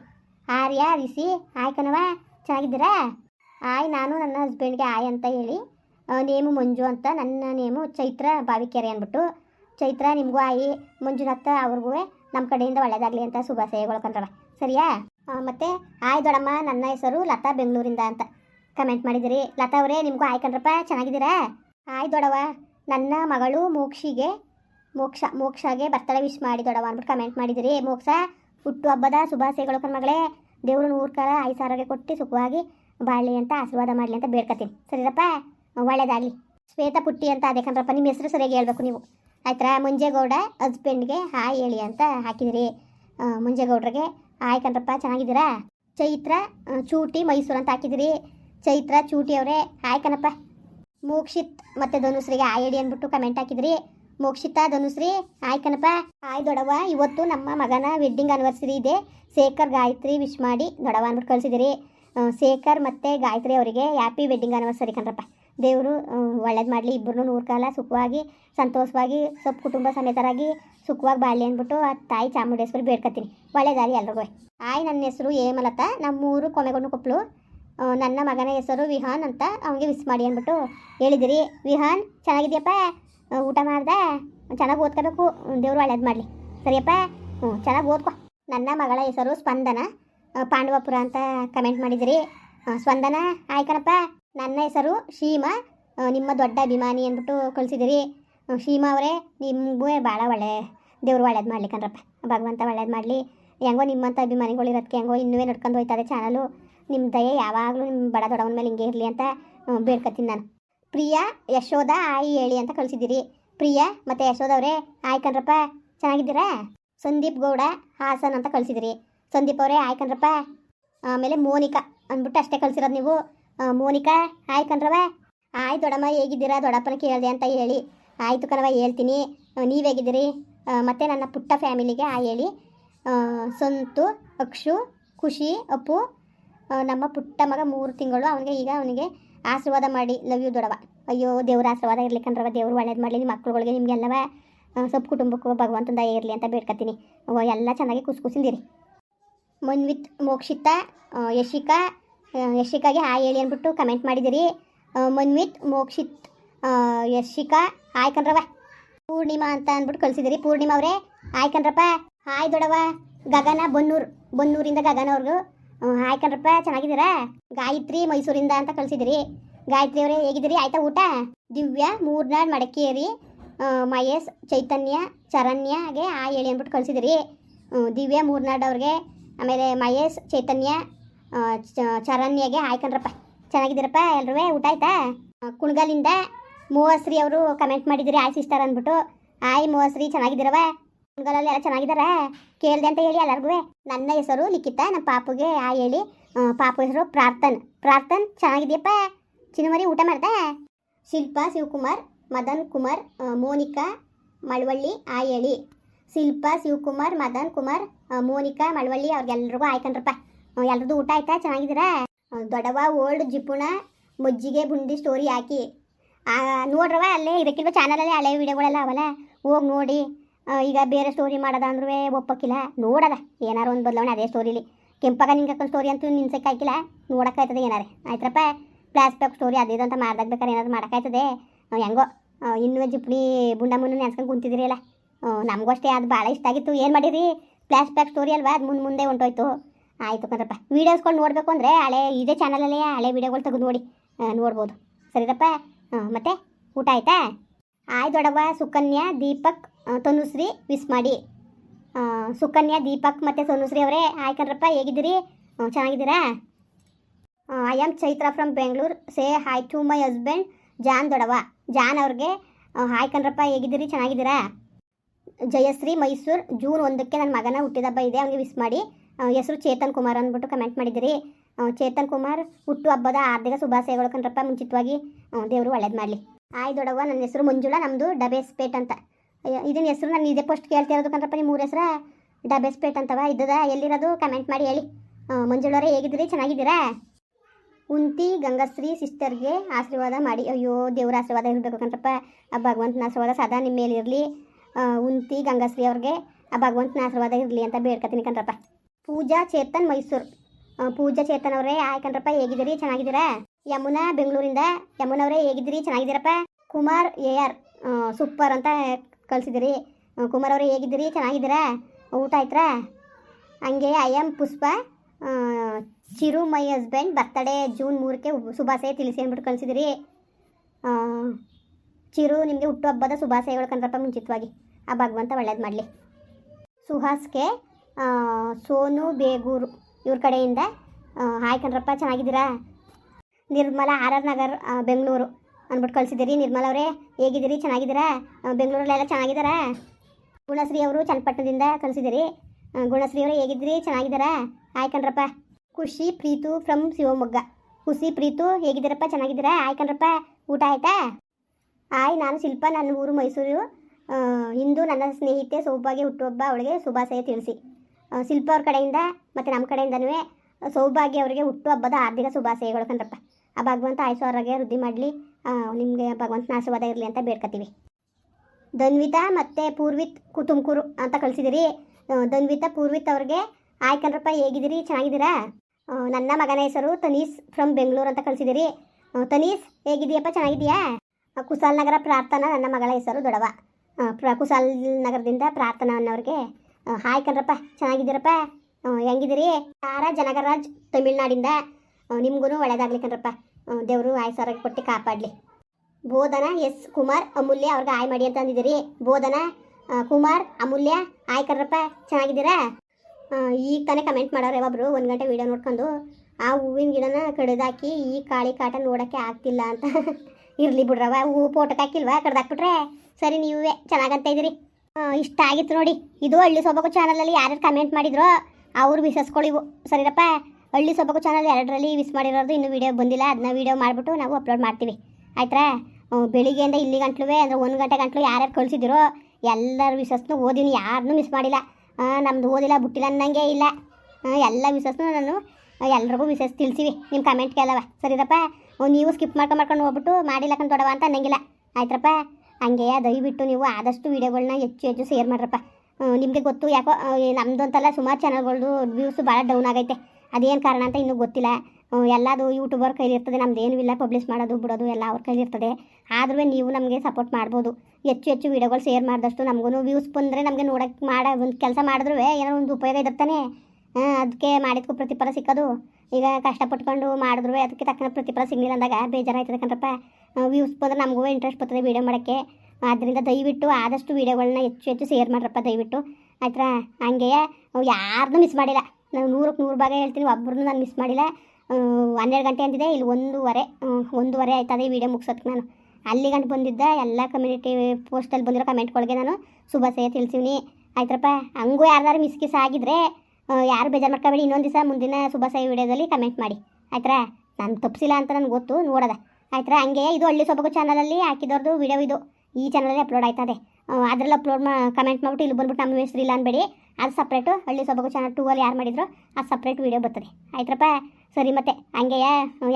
ಆರ್ಯ ರಿಷಿ ಆಯ್ ಕಣವ ಚೆನ್ನಾಗಿದ್ದೀರಾ? ಆಯ್ ನಾನು ನನ್ನ ಹಸ್ಬೆಂಡ್ಗೆ ಆಯ್ ಅಂತ ಹೇಳಿ. ನೇಮು ಮಂಜು ಅಂತ ನನ್ನ ನೇಮು ಚೈತ್ರ ಬಾವಿಕೆರೆ ಅಂದ್ಬಿಟ್ಟು. ಚೈತ್ರ ನಿಮಗೂ ಆಯಿ. ಮಂಜುನಾಥ ಅವ್ರಿಗೂ ನಮ್ಮ ಕಡೆಯಿಂದ ಒಳ್ಳೇದಾಗಲಿ ಅಂತ ಶುಭಾಶಯಗಳು ಕಂಡ್ರವ ಸರಿಯಾ? ಮತ್ತು, ಆಯ್ ದೊಡಮ್ಮ, ನನ್ನ ಹೆಸರು ಲತಾ ಬೆಂಗಳೂರಿಂದ ಅಂತ. ಕಮೆಂಟ್ ಮಾಡಿದಿರಿ. ಲತಾ ಅವರೇ, ನಿಮಗೂ ಆಯ್ ಕಂಡ್ರಪ್ಪ ಚೆನ್ನಾಗಿದ್ದೀರಾ? ಆಯ್ ದೊಡವ, ನನ್ನ ಮಗಳು ಮೋಕ್ಷಿಗೆ, ಮೋಕ್ಷ, ಮೋಕ್ಷಗೆ ಬರ್ತಡ ವಿಶ್ ಮಾಡಿ ದೊಡವ ಅಂದ್ಬಿಟ್ಟು ಕಮೆಂಟ್ ಮಾಡಿದಿರಿ. ಮೋಕ್ಷ, ಹುಟ್ಟು ಹಬ್ಬದ ಶುಭಾಶಯಗಳು ಕಣ್ಮಗಳೇ ದೇವರು ನೂರು ಕಾಲ ಐದು ಕೊಟ್ಟು ಸುಖವಾಗಿ ಬಾಳಲಿ ಅಂತ ಆಶೀರ್ವಾದ ಮಾಡಲಿ ಅಂತ ಬೇಡ್ಕೊತೀನಿ ಸರಿರಪ್ಪ? ಒಳ್ಳೇದಾಗಲಿ. ಶ್ವೇತ ಪುಟ್ಟಿ ಅಂತ ಅದೇ ನಿಮ್ಮ ಹೆಸರು ಸರಿಯಾಗಿ ಹೇಳಬೇಕು ನೀವು. ಆಯ್ತಾ? ಮುಂಜೇಗೌಡ ಹಸ್ಬೆಂಡ್ಗೆ ಹಾಯ್ ಹೇಳಿ ಅಂತ ಹಾಕಿದಿರಿ. ಮುಂಜೇಗೌಡ್ರಿಗೆ ಹಾಯ್ ಕಣ್ರಪ್ಪ, ಚೆನ್ನಾಗಿದ್ದೀರಾ? ಚೈತ್ರ ಚೂಟಿ ಮೈಸೂರು ಅಂತ ಹಾಕಿದಿರಿ. ಚೈತ್ರ, ಚೂಟಿ ಅವರೇ, ಹಾಯ್ ಕಣಪ್ಪ. ಮೋಕ್ಷಿತ್ ಮತ್ತು ಧನುಸ್ರಿಗೆ ಹಾಯ್ ಹೇಳಿ ಅಂದ್ಬಿಟ್ಟು ಕಮೆಂಟ್ ಹಾಕಿದ್ರಿ. ಮೋಕ್ಷಿತಾ ಧನುಶ್ರೀ ಹಾಯ್ ಕಣಪ್ಪ. ಹಾಯ್ ದೊಡವ ಇವತ್ತು ನಮ್ಮ ಮಗನ ವೆಡ್ಡಿಂಗ್ ಆನಿವರ್ಸರಿ ಇದೆ. ಶೇಖರ್, ಗಾಯತ್ರಿ ವಿಶ್ ಮಾಡಿ ದೊಡವ ಅಂದ್ಬಿಟ್ಟು ಕಳಿಸಿದಿರಿ ಶೇಖರ್ ಮತ್ತು ಗಾಯತ್ರಿ ಅವರಿಗೆ ಹ್ಯಾಪಿ ವೆಡ್ಡಿಂಗ್ ಆನಿವರ್ಸರಿ ಕಣ್ರಪ್ಪ. ದೇವರು ಒಳ್ಳೇದು ಮಾಡಲಿ ಇಬ್ಬರನ್ನೂ ನೂರು ಕಾಲ ಸುಖವಾಗಿ, ಸಂತೋಷವಾಗಿ, ಸ್ವಲ್ಪ ಕುಟುಂಬ ಸಮೇತರಾಗಿ ಸುಖವಾಗಿ ಬಾಳಲಿ ಅಂದ್ಬಿಟ್ಟು ಆ ತಾಯಿ ಚಾಮುಂಡೇಶ್ವರಿ ಬೇಡ್ಕೊತೀನಿ ಒಳ್ಳೇದಾಗಲಿ ಎಲ್ರಿಗೂ ಆಯ್ ನನ್ನ ಹೆಸರು ಹೇಮಲತಾ. ನಮ್ಮೂರು ಕೊಮೆಗೊಂಡು ಕೊಪ್ಪಳು ನನ್ನ ಮಗನ ಹೆಸರು ವಿಹಾನ್ ಅಂತ ಅವನಿಗೆ ವಿಸ್ ಮಾಡಿ ಅಂದ್ಬಿಟ್ಟು ಹೇಳಿದಿರಿ. ವಿಹಾನ್, ಚೆನ್ನಾಗಿದೆಯಪ್ಪ? ಊಟ ಮಾಡ್ದೆ? ಚೆನ್ನಾಗಿ ಓದ್ಕೋಬೇಕು. ದೇವರು ಒಳ್ಳೇದು ಮಾಡಲಿ. ಸರಿಯಪ್ಪ? ಹ್ಞೂ, ಚೆನ್ನಾಗಿ ಓದ್ಕೊ. ನನ್ನ ಮಗಳ ಹೆಸರು ಸ್ಪಂದನ. ಪಾಂಡವಪುರ ಅಂತ ಕಮೆಂಟ್ ಮಾಡಿದಿರಿ. ಸ್ಪಂದನ? ಆಯ್ಕಣಪ್ಪ ನನ್ನ ಹೆಸರು ಶೀಮಾ. ನಿಮ್ಮ ದೊಡ್ಡ ಅಭಿಮಾನಿ ಅಂದ್ಬಿಟ್ಟು ಕಳಿಸಿದಿರಿ ಶೀಮಾ ಅವರೇ ನಿಮಗೂ ಭಾಳ ಒಳ್ಳೆ ದೇವ್ರು, ಒಳ್ಳೇದು ಮಾಡಲಿ ಕಣ್ರಪ್ಪ. ಭಗವಂತ ಒಳ್ಳೇದು ಮಾಡಲಿ. ಹೆಂಗೋ ನಿಮ್ಮಂಥ ಅಭಿಮಾನಿಗಳು ಇರೋದಕ್ಕೆ ಹೆಂಗೋ ಇನ್ನೂ ನಡ್ಕೊಂಡು ಹೋಯ್ತಾರೆ ಚಾನಲು. ನಿಮ್ಮ ದಯೆ ಯಾವಾಗಲೂ ನಿಮ್ಮ ಬಡ ದೊಡ್ಡವನ ಮೇಲೆ ಹಿಂಗೆ ಇರಲಿ ಅಂತ ಬೇಡ್ಕೊತೀನಿ ನಾನು. ಪ್ರಿಯಾ ಯಶೋಧ ಆಯಿ ಹೇಳಿ ಅಂತ ಕಳಿಸಿದ್ದೀರಿ. ಪ್ರಿಯಾ ಮತ್ತು ಅವರೇ, ಆಯ್ ಕಣ್ರಪ್ಪ, ಚೆನ್ನಾಗಿದ್ದೀರಾ? ಸಂದೀಪ್ ಗೌಡ, ಹಾಸನ್ ಅಂತ ಕಳಿಸಿದಿರಿ ಸಂದೀಪ್ ಅವರೇ, ಆಯ್ ಕಣ್ರಪ್ಪ. ಆಮೇಲೆ ಮೋನಿಕಾ ಅಂದ್ಬಿಟ್ಟು ಅಷ್ಟೇ ಕಳ್ಸಿರೋದು ನೀವು. ಮೋನಿಕಾ, ಆಯ್ ಕಣ್ರವ ಆಯ್ ದೊಡಮ್ಮ ಹೇಗಿದ್ದೀರಾ? ದೊಡ್ಡಪ್ಪನ ಕೇಳಿದೆ ಅಂತ ಹೇಳಿ. ಆಯಿತು ಕಣವ ಹೇಳ್ತೀನಿ. ನೀವು ಹೇಗಿದ್ದೀರಿ? ಮತ್ತು ನನ್ನ ಪುಟ್ಟ ಫ್ಯಾಮಿಲಿಗೆ ಆ ಹೇಳಿ. ಸಂತು, ಅಕ್ಷು, ಖುಷಿ, ಅಪ್ಪು ನಮ್ಮ ಪುಟ್ಟ ಮಗ ಮೂರು ತಿಂಗಳು. ಅವನಿಗೆ ಈಗ ಅವನಿಗೆ ಆಶೀರ್ವಾದ ಮಾಡಿ. ಲವ್ ಯು ದೊಡವ ಅಯ್ಯೋ, ದೇವ್ರ ಆಶೀರ್ವಾದ ಇರಲಿ ಕಣ್ರವ ದೇವ್ರು ಒಳ್ಳೇದು ಮಾಡಲಿ. ನಿಮ್ಮ ಮಕ್ಳುಗಳಿಗೆ ನಿಮಗೆಲ್ಲವ ಸೊಪ್ಪು ಕುಟುಂಬಕ್ಕೂ ಭಗವಂತಂದ ಇರಲಿ ಅಂತ ಬೇಡ್ಕತ್ತೀನಿ. ಎಲ್ಲ ಚೆನ್ನಾಗಿ ಕುಸ್ಕುಸಿಂದಿರಿ. ಮನ್ವಿತ್, ಮೋಕ್ಷಿತಾ ಯಶಿಕಾ ಯಶಿಕಾಗೆ ಹಾಯ್ ಹೇಳಿ ಅಂದ್ಬಿಟ್ಟು ಕಮೆಂಟ್ ಮಾಡಿದಿರಿ ಮನ್ವಿತ್ ಮೋಕ್ಷಿತ್ ಯಶಿಕಾ ಹಾಯ್ ಕಣ್ರವ ಪೂರ್ಣಿಮಾ ಅಂತ ಅಂದ್ಬಿಟ್ಟು ಕಳಿಸಿದಿರಿ ಪೂರ್ಣಿಮಾ ಅವರೇ, ಹಾಯ್ ಕಣ್ರಪ್ಪ. ಹಾಯ್ ದೊಡವ ಗಗನ ಬನ್ನೂರು, ಬನ್ನೂರಿಂದ ಗಗನ ಅವ್ರಿಗೂ. ಹಾಯ್ ಕಣ್ರಪ್ಪ, ಚೆನ್ನಾಗಿದ್ದೀರಾ? ಗಾಯತ್ರಿ ಮೈಸೂರಿಂದ ಅಂತ ಕಳಿಸಿದಿರಿ ಗಾಯತ್ರಿ ಅವರೇ, ಹೇಗಿದ್ದೀರಿ? ಆಯ್ತಾ ಊಟ? ದಿವ್ಯ ಮೂರ್ನಾಡ್ ಮಡಕೇರಿ ಮಹೇಶ್, ಚೈತನ್ಯ, ಚರಣ್ಯಗೆ ಹಾಯ್ ಹೇಳಿ ಅಂದ್ಬಿಟ್ಟು ಕಳಿಸಿದಿರಿ ದಿವ್ಯ ಮೂರ್ನಾಡ್ ಅವ್ರಿಗೆ. ಆಮೇಲೆ ಮಹೇಶ್, ಚೈತನ್ಯ ಚರಣ್ಯಗೆ ಹಾಯ್ ಕಣ್ರಪ್ಪ ಚೆನ್ನಾಗಿದ್ದೀರಪ್ಪ ಎಲ್ರೂ ಊಟ ಆಯ್ತಾ? ಕುಣ್ಗಲಿಂದ ಮೂವಸ್ರಿ ಅವರು ಕಮೆಂಟ್ ಮಾಡಿದ್ರಿ ಆಯ್ ಸಿಸ್ಟರ್ ಅಂದ್ಬಿಟ್ಟು. ಆಯ್ ಮೂವಸ್ರಿ ಚೆನ್ನಾಗಿದ್ದೀರವ ಕುಣಗಲಲ್ಲಿ ಎಲ್ಲ ಚೆನ್ನಾಗಿದ್ದಾರ? ಕೇಳಿದೆ ಅಂತ ಹೇಳಿ ಎಲ್ಲರಿಗೂ ನನ್ನ ಹೆಸರು ಲಿಖಿತ ನಮ್ಮ ಪಾಪುಗೆ ಆಯ್ ಹೇಳಿ ಪಾಪ ಹೆಸರು ಪ್ರಾರ್ಥನ್. ಪ್ರಾರ್ಥನ್ ಚೆನ್ನಾಗಿದೆಯಪ್ಪ ಚಿನ್ನಮರಿ ಊಟ ಮಾಡ್ದೆ ಶಿಲ್ಪಾ ಶಿವಕುಮಾರ್ ಮದನ್ ಕುಮಾರ್ ಆ, ಮೋನಿಕಾ ಮಳವಳ್ಳಿ ಆಯ್ ಹೇಳಿ. ಶಿಲ್ಪಾ ಶಿವಕುಮಾರ್ ಮದನ್ ಕುಮಾರ್ ಆ, ಮೋನಿಕಾ ಮಳವಳ್ಳಿ ಅವ್ರಿಗೆಲ್ರಿಗೂ ಆಯ್ಕಂಡ್ರಪ್ಪ ಎಲ್ರದ್ದು ಊಟ ಆಯ್ತಾ? ಚೆನ್ನಾಗಿದ್ದೀರಾ? ದೊಡವ ಓಲ್ಡ್ ಜಿಪುಣ, ಮಜ್ಜಿಗೆ ಬುಂಡಿ ಸ್ಟೋರಿ ಹಾಕಿ. ನೋಡ್ರವ ಅಲ್ಲೇ ಇದಕ್ಕಿಂತ ಚಾನಲಲ್ಲಿ ಹಳೆ ವಿಡಿಯೋಗಳೆಲ್ಲ ಅವಲ್ಲ? ಹೋಗಿ ನೋಡಿ. ಈಗ ಬೇರೆ ಸ್ಟೋರಿ ಮಾಡೋದ ಅಂದ್ರೆ ಒಪ್ಪಕ್ಕಿಲ್ಲ. ನೋಡದ, ಏನಾರು ಒಂದು ಬದಲಾವಣೆ ಅದೇ ಸ್ಟೋರಿಲಿ ಕೆಂಪಾಗ ನಿಂಗೆ ಸ್ಟೋರಿ ಅಂತೂ ನಿನ್ಸಕ್ಕೆ ಹಾಕಿಲ್ಲ? ನೋಡೋಕ್ಕಾಯ್ತದೆ ಏನಾರೆ? ಆಯ್ತರಪ್ಪ? ಫ್ಲಾಶ್ ಬ್ಯಾಕ್ ಸ್ಟೋರಿ ಅದಿದು ಅಂತ ಮಾಡ್ದಾಗ ಬೇಕಾದ್ರೆ ಏನಾದ್ರು ಮಾಡೋಕ್ಕಾಯ್ತದೆ? ಹೆಂಗೋ ಇನ್ನು ಜಿಪ್ಣಿ ಬುಂಡ ಮುನ್ನ ನೆನ್ಸ್ಕೊಂಡು ಕುಂತಿದ್ರಿ ಅಲ್ಲ? ನಮಗೂ ಅಷ್ಟೇ, ಅದು ಭಾಳ ಇಷ್ಟ ಆಗಿತ್ತು. ಏನು ಮಾಡಿರಿ ಫ್ಲಾಶ್ ಬ್ಯಾಕ್ ಸ್ಟೋರಿ ಅಲ್ವಾ? ಅದು ಮುಂದೆ ಮುಂದೆ ಹೊಂಟೋಯ್ತು. ಆಯಿತು ಕಣ್ರಪ್ಪ ವೀಡಿಯೋಸ್ಗಳು ನೋಡಬೇಕು ಅಂದರೆ ಹಳೆ ಇದೇ ಚಾನಲಲ್ಲೇ ಹಳೆ ವೀಡಿಯೋಗಳು ತೆಗೆದು ನೋಡಿ ನೋಡ್ಬೋದು. ಸರಿದಪ್ಪ? ಹಾಂ ಮತ್ತೆ ಊಟ ಆಯಿತಾ? ಆಯ್ ದೊಡವ ಸುಕನ್ಯಾ, ದೀಪಕ್ ತನುಶ್ರೀ ವಿಸ್ ಮಾಡಿ ಸುಕನ್ಯಾ, ದೀಪಕ್ ಮತ್ತು ತನುಶ್ರೀ ಅವರೇ. ಆಯ್ ಕಣ್ರಪ್ಪ, ಹೇಗಿದ್ದೀರಿ? ಚೆನ್ನಾಗಿದ್ದೀರಾ? I am Chaitra from Bengaluru say hi to my husband John ದೊಡವ John ಅವ್ರಿಗೆ ಹಾಯ್ ಕಣ್ರಪ್ಪ, ಹೇಗಿದ್ದೀರಿ? ಚೆನ್ನಾಗಿದ್ದೀರಾ? ಜಯಶ್ರೀ ಮೈಸೂರು, ಜೂನ್ ಒಂದಕ್ಕೆ ನನ್ನ ಮಗನ ಹುಟ್ಟಿದಬ್ಬ ಇದೆ, ಅವನಿಗೆ ವಿಸ್ ಮಾಡಿ ಹೆಸರು ಚೇತನ್ ಕುಮಾರ್ ಅಂದ್ಬಿಟ್ಟು ಕಮೆಂಟ್ ಮಾಡಿದ್ದೀರಿ. ಚೇತನ್ ಕುಮಾರ್ ಹುಟ್ಟು ಹಬ್ಬದ ಆರ್ಥಿಕ ಶುಭಾಶಯಗಳು ಕಣ್ರಪ್ಪ, ಮುಂಚಿತವಾಗಿ ದೇವರು ಒಳ್ಳೇದು ಮಾಡಲಿ. ಆಯ್ ದೊಡವ್ವ ನನ್ನ ಹೆಸರು ಮಂಜುಳಾ ನಮ್ಮದು ಡಬೇಸ್ಪೇಟ್ ಅಂತ. ಇದನ್ನ ಹೆಸರು ನಾನು ಇದೇ ಪೋಸ್ಟ್ ಕೇಳ್ತಾ ಇರೋದು ಕಣ್ರಪ್ಪ ನಿಮ್ಮ ಮೂರು ಹೆಸರ? ಡಬೇಸ್ಪೇಟ್ ಅಂತವ? ಇದ್ದದ? ಎಲ್ಲಿರೋದು? ಕಮೆಂಟ್ ಮಾಡಿ ಹೇಳಿ. ಮಂಜುಳವ್ರೆ ಹೇಗಿದ್ದೀರಿ? ಚೆನ್ನಾಗಿದ್ದೀರಾ? ಉಂತಿ ಗಂಗಶ್ರೀ ಸಿಸ್ಟರ್ಗೆ ಆಶೀರ್ವಾದ ಮಾಡಿ. ಅಯ್ಯೋ, ದೇವ್ರ ಆಶೀರ್ವಾದ ಇರಬೇಕು ಕಣ್ರಪ್ಪ. ಆ, ಭಗವಂತನ ಆಶೀರ್ವಾದ ಸದಾ ನಿಮ್ಮ ಮೇಲೆ ಇರಲಿ ಉಂತಿ ಗಂಗಶ್ರೀ ಅವ್ರಿಗೆ ಆ ಭಗವಂತನ ಆಶೀರ್ವಾದ ಇರಲಿ ಅಂತ ಬೇಡ್ಕತೀನಿ ಕಣ್ರಪ್ಪ. ಪೂಜಾ ಚೇತನ್ ಮೈಸೂರು. ಪೂಜಾ ಚೇತನ್ ಅವರೇ ಆಯ್ ಕಣ್ರಪ್ಪ ಹೇಗಿದ್ದೀರಿ? ಚೆನ್ನಾಗಿದ್ದೀರಾ? ಯಮುನಾ, ಬೆಂಗಳೂರಿಂದ. ಯಮುನಾ ಅವರೇ, ಹೇಗಿದ್ದೀರಿ? ಚೆನ್ನಾಗಿದ್ದೀರಪ್ಪ? ಕುಮಾರ್ ಎ ಆರ್ ಸೂಪರ್ ಅಂತ ಕಳಿಸಿದಿರಿ ಕುಮಾರ್ ಅವರೇ, ಹೇಗಿದ್ದೀರಿ? ಚೆನ್ನಾಗಿದ್ದೀರಾ? ಊಟ ಆಯ್ತಾ ಹಂಗೆ I am Pushpa. Chiru my husband, birthday June ಮೂರಕ್ಕೆ ಶುಭಾಶಯ ತಿಳಿಸಿ ಅಂದ್ಬಿಟ್ಟು ಕಳಿಸಿದಿರಿ ಚಿರು, ನಿಮಗೆ ಹುಟ್ಟುಹಬ್ಬದ ಶುಭಾಶಯಗಳು ಕಣ್ರಪ್ಪ ಮುಂಚಿತವಾಗಿ. ಆ, ಭಗವಂತ ಒಳ್ಳೇದು ಮಾಡಲಿ. ಸುಹಾಸ್ಗೆ ಸೋನು, ಬೇಗೂರು, ಇವ್ರ ಕಡೆಯಿಂದ ಹಾಯ್ ಕಣ್ರಪ್ಪ, ಚೆನ್ನಾಗಿದ್ದೀರಾ? ನಿರ್ಮಲಾ ಆರ್ ಆರ್ ನಗರ್ ಬೆಂಗಳೂರು ಅಂದ್ಬಿಟ್ಟು ಕಳಿಸಿದ್ದೀರಿ. ನಿರ್ಮಲ ಅವರೇ, ಹೇಗಿದ್ದೀರಿ? ಚೆನ್ನಾಗಿದ್ದೀರಾ? ಬೆಂಗಳೂರಲ್ಲೆಲ್ಲ ಚೆನ್ನಾಗಿದ್ದಾರಾ? ಗುಣಶ್ರೀ ಅವರು ಚನ್ನಪಟ್ಟಣದಿಂದ ಕಳಿಸಿದ್ದೀರಿ. ಗುಣಶ್ರೀ ಅವರು, ಹೇಗಿದ್ದೀರಿ? ಚೆನ್ನಾಗಿದ್ದಾರಾ? ಹಾಯ್ ಕಣ್ರಪ್ಪ. ಖುಷಿ, ಪ್ರೀತು ಫ್ರಮ್ ಶಿವಮೊಗ್ಗ. ಖುಷಿ, ಪ್ರೀತು, ಹೇಗಿದ್ದೀರಪ್ಪ? ಚೆನ್ನಾಗಿದ್ದೀರಾ? ಆಯ್ ಕಣ್ರಪ್ಪ. ಊಟ ಆಯ್ತಾ? ಆಯ್ ನಾನು ಶಿಲ್ಪ, ನನ್ನ ಊರು ಮೈಸೂರು. ಇಂದು ನನ್ನ ಸ್ನೇಹಿತೆ ಸೌಭಾಗ್ಯ ಹುಟ್ಟುಹಬ್ಬ, ಅವಳಿಗೆ ಶುಭಾಶಯ ತಿಳಿಸಿ. ಶಿಲ್ಪ ಅವ್ರ ಕಡೆಯಿಂದ ಮತ್ತು ನಮ್ಮ ಕಡೆಯಿಂದನೂ ಸೌಭಾಗ್ಯ ಅವರಿಗೆ ಹುಟ್ಟುಹಬ್ಬದ ಆರ್ಥಿಕ ಶುಭಾಶಯಗಳು ಕಣ್ರಪ್ಪ ಆ ಭಗವಂತ ಆಯುಷ ವೃದ್ಧಿ ಮಾಡಲಿ. ನಿಮಗೆ ಭಗವಂತನ ಆಶೀರ್ವಾದ ಇರಲಿ ಅಂತ ಬೇಡ್ಕೊತೀವಿ ಧನ್ವಿತಾ ಮತ್ತು ಪೂರ್ವಿತ್ ಕು ತುಮಕೂರು ಅಂತ ಕಳಿಸಿದಿರಿ. ಧನ್ವಿತಾ, ಪೂರ್ವಿತ್ ಅವ್ರಿಗೆ, ಆಯ್ ಕಣ್ರಪ್ಪ, ಹೇಗಿದ್ದೀರಿ? ಚೆನ್ನಾಗಿದ್ದೀರಾ? ನನ್ನ ಮಗನ ಹೆಸರು ತನೀಸ್ ಫ್ರಮ್ ಬೆಂಗಳೂರು ಅಂತ ಕಳಿಸಿದಿರಿ. ತನೀಸ್ ಹೇಗಿದೆಯಪ್ಪ ಚೆನ್ನಾಗಿದೆಯಾ ಕುಶಾಲ್ ನಗರ ಪ್ರಾರ್ಥನಾ ನನ್ನ ಮಗಳ ಹೆಸರು ದೊಡವ. ಪ್ರ, ಕುಶಾಲ್ ನಗರದಿಂದ ಪ್ರಾರ್ಥನಾ ಅನ್ನೋರಿಗೆ ಹಾಯ್ ಕಣ್ರಪ್ಪ, ಚೆನ್ನಾಗಿದ್ದೀರಪ್ಪ? ಹೆಂಗಿದ್ದೀರಿ? ತಾರಾ ಜನಗರಾಜ್ ತಮಿಳ್ನಾಡಿಂದ. ನಿಮ್ಗೂ ಒಳ್ಳೇದಾಗ್ಲಿ ಕಣ್ರಪ್ಪ. ದೇವರು ಆಯ್ ಸಾರ ಕೊಟ್ಟು ಕಾಪಾಡಲಿ. ಬೋಧನ ಎಸ್ ಕುಮಾರ್ ಅಮೂಲ್ಯ ಅವ್ರಿಗೆ ಆಯ್ ಮಾಡಿ ಅಂತ ಅಂದಿದ್ದೀರಿ ಬೋಧನ ಕುಮಾರ್ ಅಮೂಲ್ಯ, ಆಯ್ ಕಣ್ರಪ್ಪ, ಚೆನ್ನಾಗಿದ್ದೀರಾ? ಈಗ ತಾನೇ ಕಮೆಂಟ್ ಮಾಡೋರು ಯಾವೊಬ್ಬರು ಒಂದು ಗಂಟೆ ವೀಡಿಯೋ ನೋಡ್ಕೊಂಡು ಆ ಹೂವಿನ ಗಿಡನ ಕಡ್ದಾಕಿ ಈ ಕಾಳಿ ಕಾಟ ನೋಡೋಕ್ಕೆ ಆಗ್ತಿಲ್ಲ ಅಂತ ಇರಲಿ ಬಿಡ್ರವ ಹೂ ಫೋಟೋಕ್ಕೆ ಹಾಕಿಲ್ವಾ ಕಡ್ದಾಕ್ಬಿಟ್ರೆ? ಸರಿ ನೀವೇ, ಚೆನ್ನಾಗಂತ ಇದ್ದೀರಿ. ಇಷ್ಟ ಆಗಿತ್ತು ನೋಡಿ. ಇದು ಹಳ್ಳಿ ಸೊಬಗು ಚಾನಲಲ್ಲಿ ಯಾರ್ಯಾರು ಕಮೆಂಟ್ ಮಾಡಿದ್ರು ಅವ್ರು ವಿಶ್ವಸ್ಕೊಳ್ಳಿವು ಸರಿರಪ್ಪ ಹಳ್ಳಿ ಸೊಬಗು ಚಾನಲ್ ಎರಡರಲ್ಲಿ ವಿಸ್ ಮಾಡಿರೋದು ಇನ್ನೂ ವೀಡಿಯೋ ಬಂದಿಲ್ಲ. ಅದನ್ನ ವೀಡಿಯೋ ಮಾಡಿಬಿಟ್ಟು ನಾವು ಅಪ್ಲೋಡ್ ಮಾಡ್ತೀವಿ. ಆಯ್ತಾ ಬೆಳಿಗ್ಗೆಯಿಂದ ಇಲ್ಲಿ ಗಂಟ್ಲುವೆ ಅಂದರೆ ಒಂದು ಗಂಟೆ ಗಂಟ್ಲು ಯಾರ್ಯಾರು ಕಳಿಸಿದಿರೋ ಎಲ್ಲರ ವಿಸಸ್ನು ಓದಿನಿ. ಯಾರನ್ನೂ ಮಿಸ್ ಮಾಡಿಲ್ಲ. ನಮ್ಮದು ಓದಿಲ್ಲ ಬಿಟ್ಟಿಲ್ಲ ಅನ್ನಂಗೆ ಇಲ್ಲ. ಎಲ್ಲ ವಿಸಸ್ನು ನಾನು ಎಲ್ರಿಗೂ ವಿಶೇಷ ತಿಳಿಸಿವಿ. ನಿಮ್ಮ ಕಮೆಂಟ್ ಕೇಳವ ಸರಿದಪ್ಪ? ಹ್ಮ್, ನೀವು ಸ್ಕಿಪ್ ಮಾಡ್ಕೊಂಡು ಮಾಡ್ಕೊಂಡು ಹೋಗ್ಬಿಟ್ಟು ಮಾಡಿಲ್ಲ ದೊಡ್ಡವ ದೊಡವ ಅಂತ ಅನ್ನಂಗಿಲ್ಲ. ಆಯ್ತರಪ್ಪ? ಹಂಗೆ ದಯವಿಟ್ಟು ನೀವು ಆದಷ್ಟು ವೀಡಿಯೋಗಳನ್ನ ಹೆಚ್ಚು ಹೆಚ್ಚು ಶೇರ್ ಮಾಡ್ರಪ್ಪ. ನಿಮಗೆ ಗೊತ್ತು ಯಾಕೋ ನಮ್ಮದು ಅಂತಲ್ಲ ಸುಮಾರು ಚಾನಲ್ಗಳದ್ದು ವ್ಯೂಸ್ ಭಾಳ ಡೌನ್ ಆಗೈತೆ. ಅದೇನು ಕಾರಣ ಅಂತ ಇನ್ನೂ ಗೊತ್ತಿಲ್ಲ. ಎಲ್ಲದು ಯೂಟ್ಯೂಬರ್ ಕೈಲಿರ್ತದೆ, ನಮ್ದು ಏನೂ ಇಲ್ಲ ಪಬ್ಲಿಷ್ ಮಾಡೋದು, ಬಿಡೋದು ಎಲ್ಲ ಅವ್ರ ಕೈಲಿರ್ತದೆ. ಆದ್ರೂ ನೀವು ನಮಗೆ ಸಪೋರ್ಟ್ ಮಾಡ್ಬೋದು. ಹೆಚ್ಚು ಹೆಚ್ಚು ವೀಡಿಯೋಗಳು ಶೇರ್ ಮಾಡಿದಷ್ಟು ನಮಗೂ ವ್ಯೂಸ್ ಬಂದರೆ ನಮಗೆ ನೋಡೋಕ್ಕೆ ಮಾಡೋ, ಒಂದು ಕೆಲಸ ಮಾಡಿದ್ರೂ ಏನೋ ಒಂದು ಉಪಯೋಗ ಇರುತ್ತಾನೆ ಅದಕ್ಕೆ ಮಾಡಿದ್ಕೂ ಪ್ರತಿಫಲ ಸಿಕ್ಕೋದು. ಈಗ ಕಷ್ಟಪಟ್ಕೊಂಡು ಮಾಡಿದ್ರು ಅದಕ್ಕೆ ತಕ್ಕನ ಪ್ರತಿಫಲ ಸಿಗಲಿಲ್ಲ ಅಂದಾಗ ಬೇಜಾರಾಯ್ತದೆ ಕಣ್ರಪ್ಪ. ವ್ಯೂಸ್ ಬಂದ್ರೆ ನಮಗೂ ಇಂಟ್ರೆಸ್ಟ್ ಬರ್ತದೆ ವೀಡಿಯೋ ಮಾಡೋಕ್ಕೆ. ಆದ್ದರಿಂದ ದಯವಿಟ್ಟು ಆದಷ್ಟು ವೀಡಿಯೋಗಳನ್ನ ಹೆಚ್ಚು ಹೆಚ್ಚು ಶೇರ್ ಮಾಡ್ರಪ್ಪ ದಯವಿಟ್ಟು. ಆಯ್ತಾ ಹಂಗೆಯೇ ಯಾರನ್ನೂ ಮಿಸ್ ಮಾಡಿಲ್ಲ. ನಾನು ನೂರಕ್ಕೆ ನೂರು ಭಾಗ ಹೇಳ್ತೀನಿ ಒಬ್ಬರನ್ನೂ ನಾನು ಮಿಸ್ ಮಾಡಿಲ್ಲ. ಹನ್ನೆರಡು ಗಂಟೆ ಅಂತಿದೆ, ಇಲ್ಲಿ ಒಂದೂವರೆ ಒಂದೂವರೆ ಆಯ್ತದೆ ಈ ವಿಡಿಯೋ ಮುಗಿಸೋದಕ್ಕೆ ನಾನು. ಅಲ್ಲಿ ಗಂಟು ಬಂದಿದ್ದ, ಎಲ್ಲ ಕಮ್ಯುನಿಟಿ ಪೋಸ್ಟಲ್ಲಿ ಬಂದಿರೋ ಕಮೆಂಟ್ಗಳಿಗೆ ನಾನು. ಶುಭಾಶಯ ತಿಳಿಸಿವ್ನಿ. ಆಯ್ತರಪ್ಪ? ಹಂಗೂ ಯಾರ್ದಾರು ಮಿಸ್ ಕಿಸ್ ಆಗಿದ್ರೆ ಯಾರು ಬೇಜಾರು ಮಾಡ್ಕೋಬೇಡಿ. ಇನ್ನೊಂದು ದಿವಸ ಮುಂದಿನ ಶುಭಾಶಯ ವಿಡಿಯೋದಲ್ಲಿ ಕಮೆಂಟ್ ಮಾಡಿ. ಆಯ್ತಾ ನಾನು ತಪ್ಪಿಸಿಲ್ಲ ಅಂತ ನನಗೆ ಗೊತ್ತು, ನೋಡೋದ. ಆಯ್ತಾ ಹಂಗೆ ಇದು ಹಳ್ಳಿ ಸೊಬಗು ಚಾನಲಲ್ಲಿ ಹಾಕಿದವ್ರದ್ದು ವಿಡಿಯೋ ಇದು. ಈ ಚಾನಲಲ್ಲಿ ಅಪ್ಲೋಡ್ ಆಯ್ತದೆ. ಅದರಲ್ಲಿ ಅಪ್ಲೋಡ್ ಮಾ ಕಮೆಂಟ್ ಮಾಡ್ಬಿಟ್ಟು ಇಲ್ಲಿ ಬಂದ್ಬಿಟ್ಟು ನಮ್ಮ ಹೆಸರು ಇಲ್ಲ ಅನ್ಬೇಡಿ. ಅದು ಸಪ್ರೇಟು ಹಳ್ಳಿ ಸೊಬಗು ಚಾನಲ್ ಟೂ ಅಲ್ಲಿ ಯಾರು ಮಾಡಿದ್ರು, ಅದು ಸಪ್ರೇಟ್ ವಿಡಿಯೋ ಬರ್ತದೆ. ಆಯ್ತರಪ್ಪ? ಸರಿ ಮತ್ತೆ. ಹಂಗೆ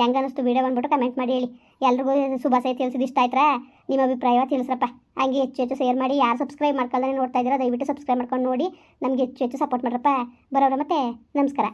ಹೆಂಗೆ ಅನ್ನಿಸ್ತು ವಿಡಿಯೋ ಬಂದ್ಬಿಟ್ಟು ಕಮೆಂಟ್ ಮಾಡಿ ಹೇಳಿ. ಎಲ್ರಿಗೂ ಶುಭಾಶಯ ತಿಳಿಸಿದ ಇಷ್ಟ ಆಯ್ತಾ ನಿಮ್ಮ ಅಭಿಪ್ರಾಯ ತಿಳಿಸ್ರಪ್ಪ. ಹಂಗೆ ಹೆಚ್ಚು ಹೆಚ್ಚು ಶೇರ್ ಮಾಡಿ. ಯಾರು ಸಬ್ಸ್ಕ್ರೈಬ್ ಮಾಡ್ಕೊಳ್ಳೋದೇ ನೋಡ್ತಾ ಇದ್ದೀರಾ, ದಯವಿಟ್ಟು ಸಬ್ಸ್ಕ್ರೈಬ್ ಮಾಡ್ಕೊಂಡು ನೋಡಿ. ನಮಗೆ ಹೆಚ್ಚು ಹೆಚ್ಚು ಸಪೋರ್ಟ್ ಮಾಡ್ರಪ್ಪ. ಬರೋರ ಮತ್ತೆ. ನಮಸ್ಕಾರ.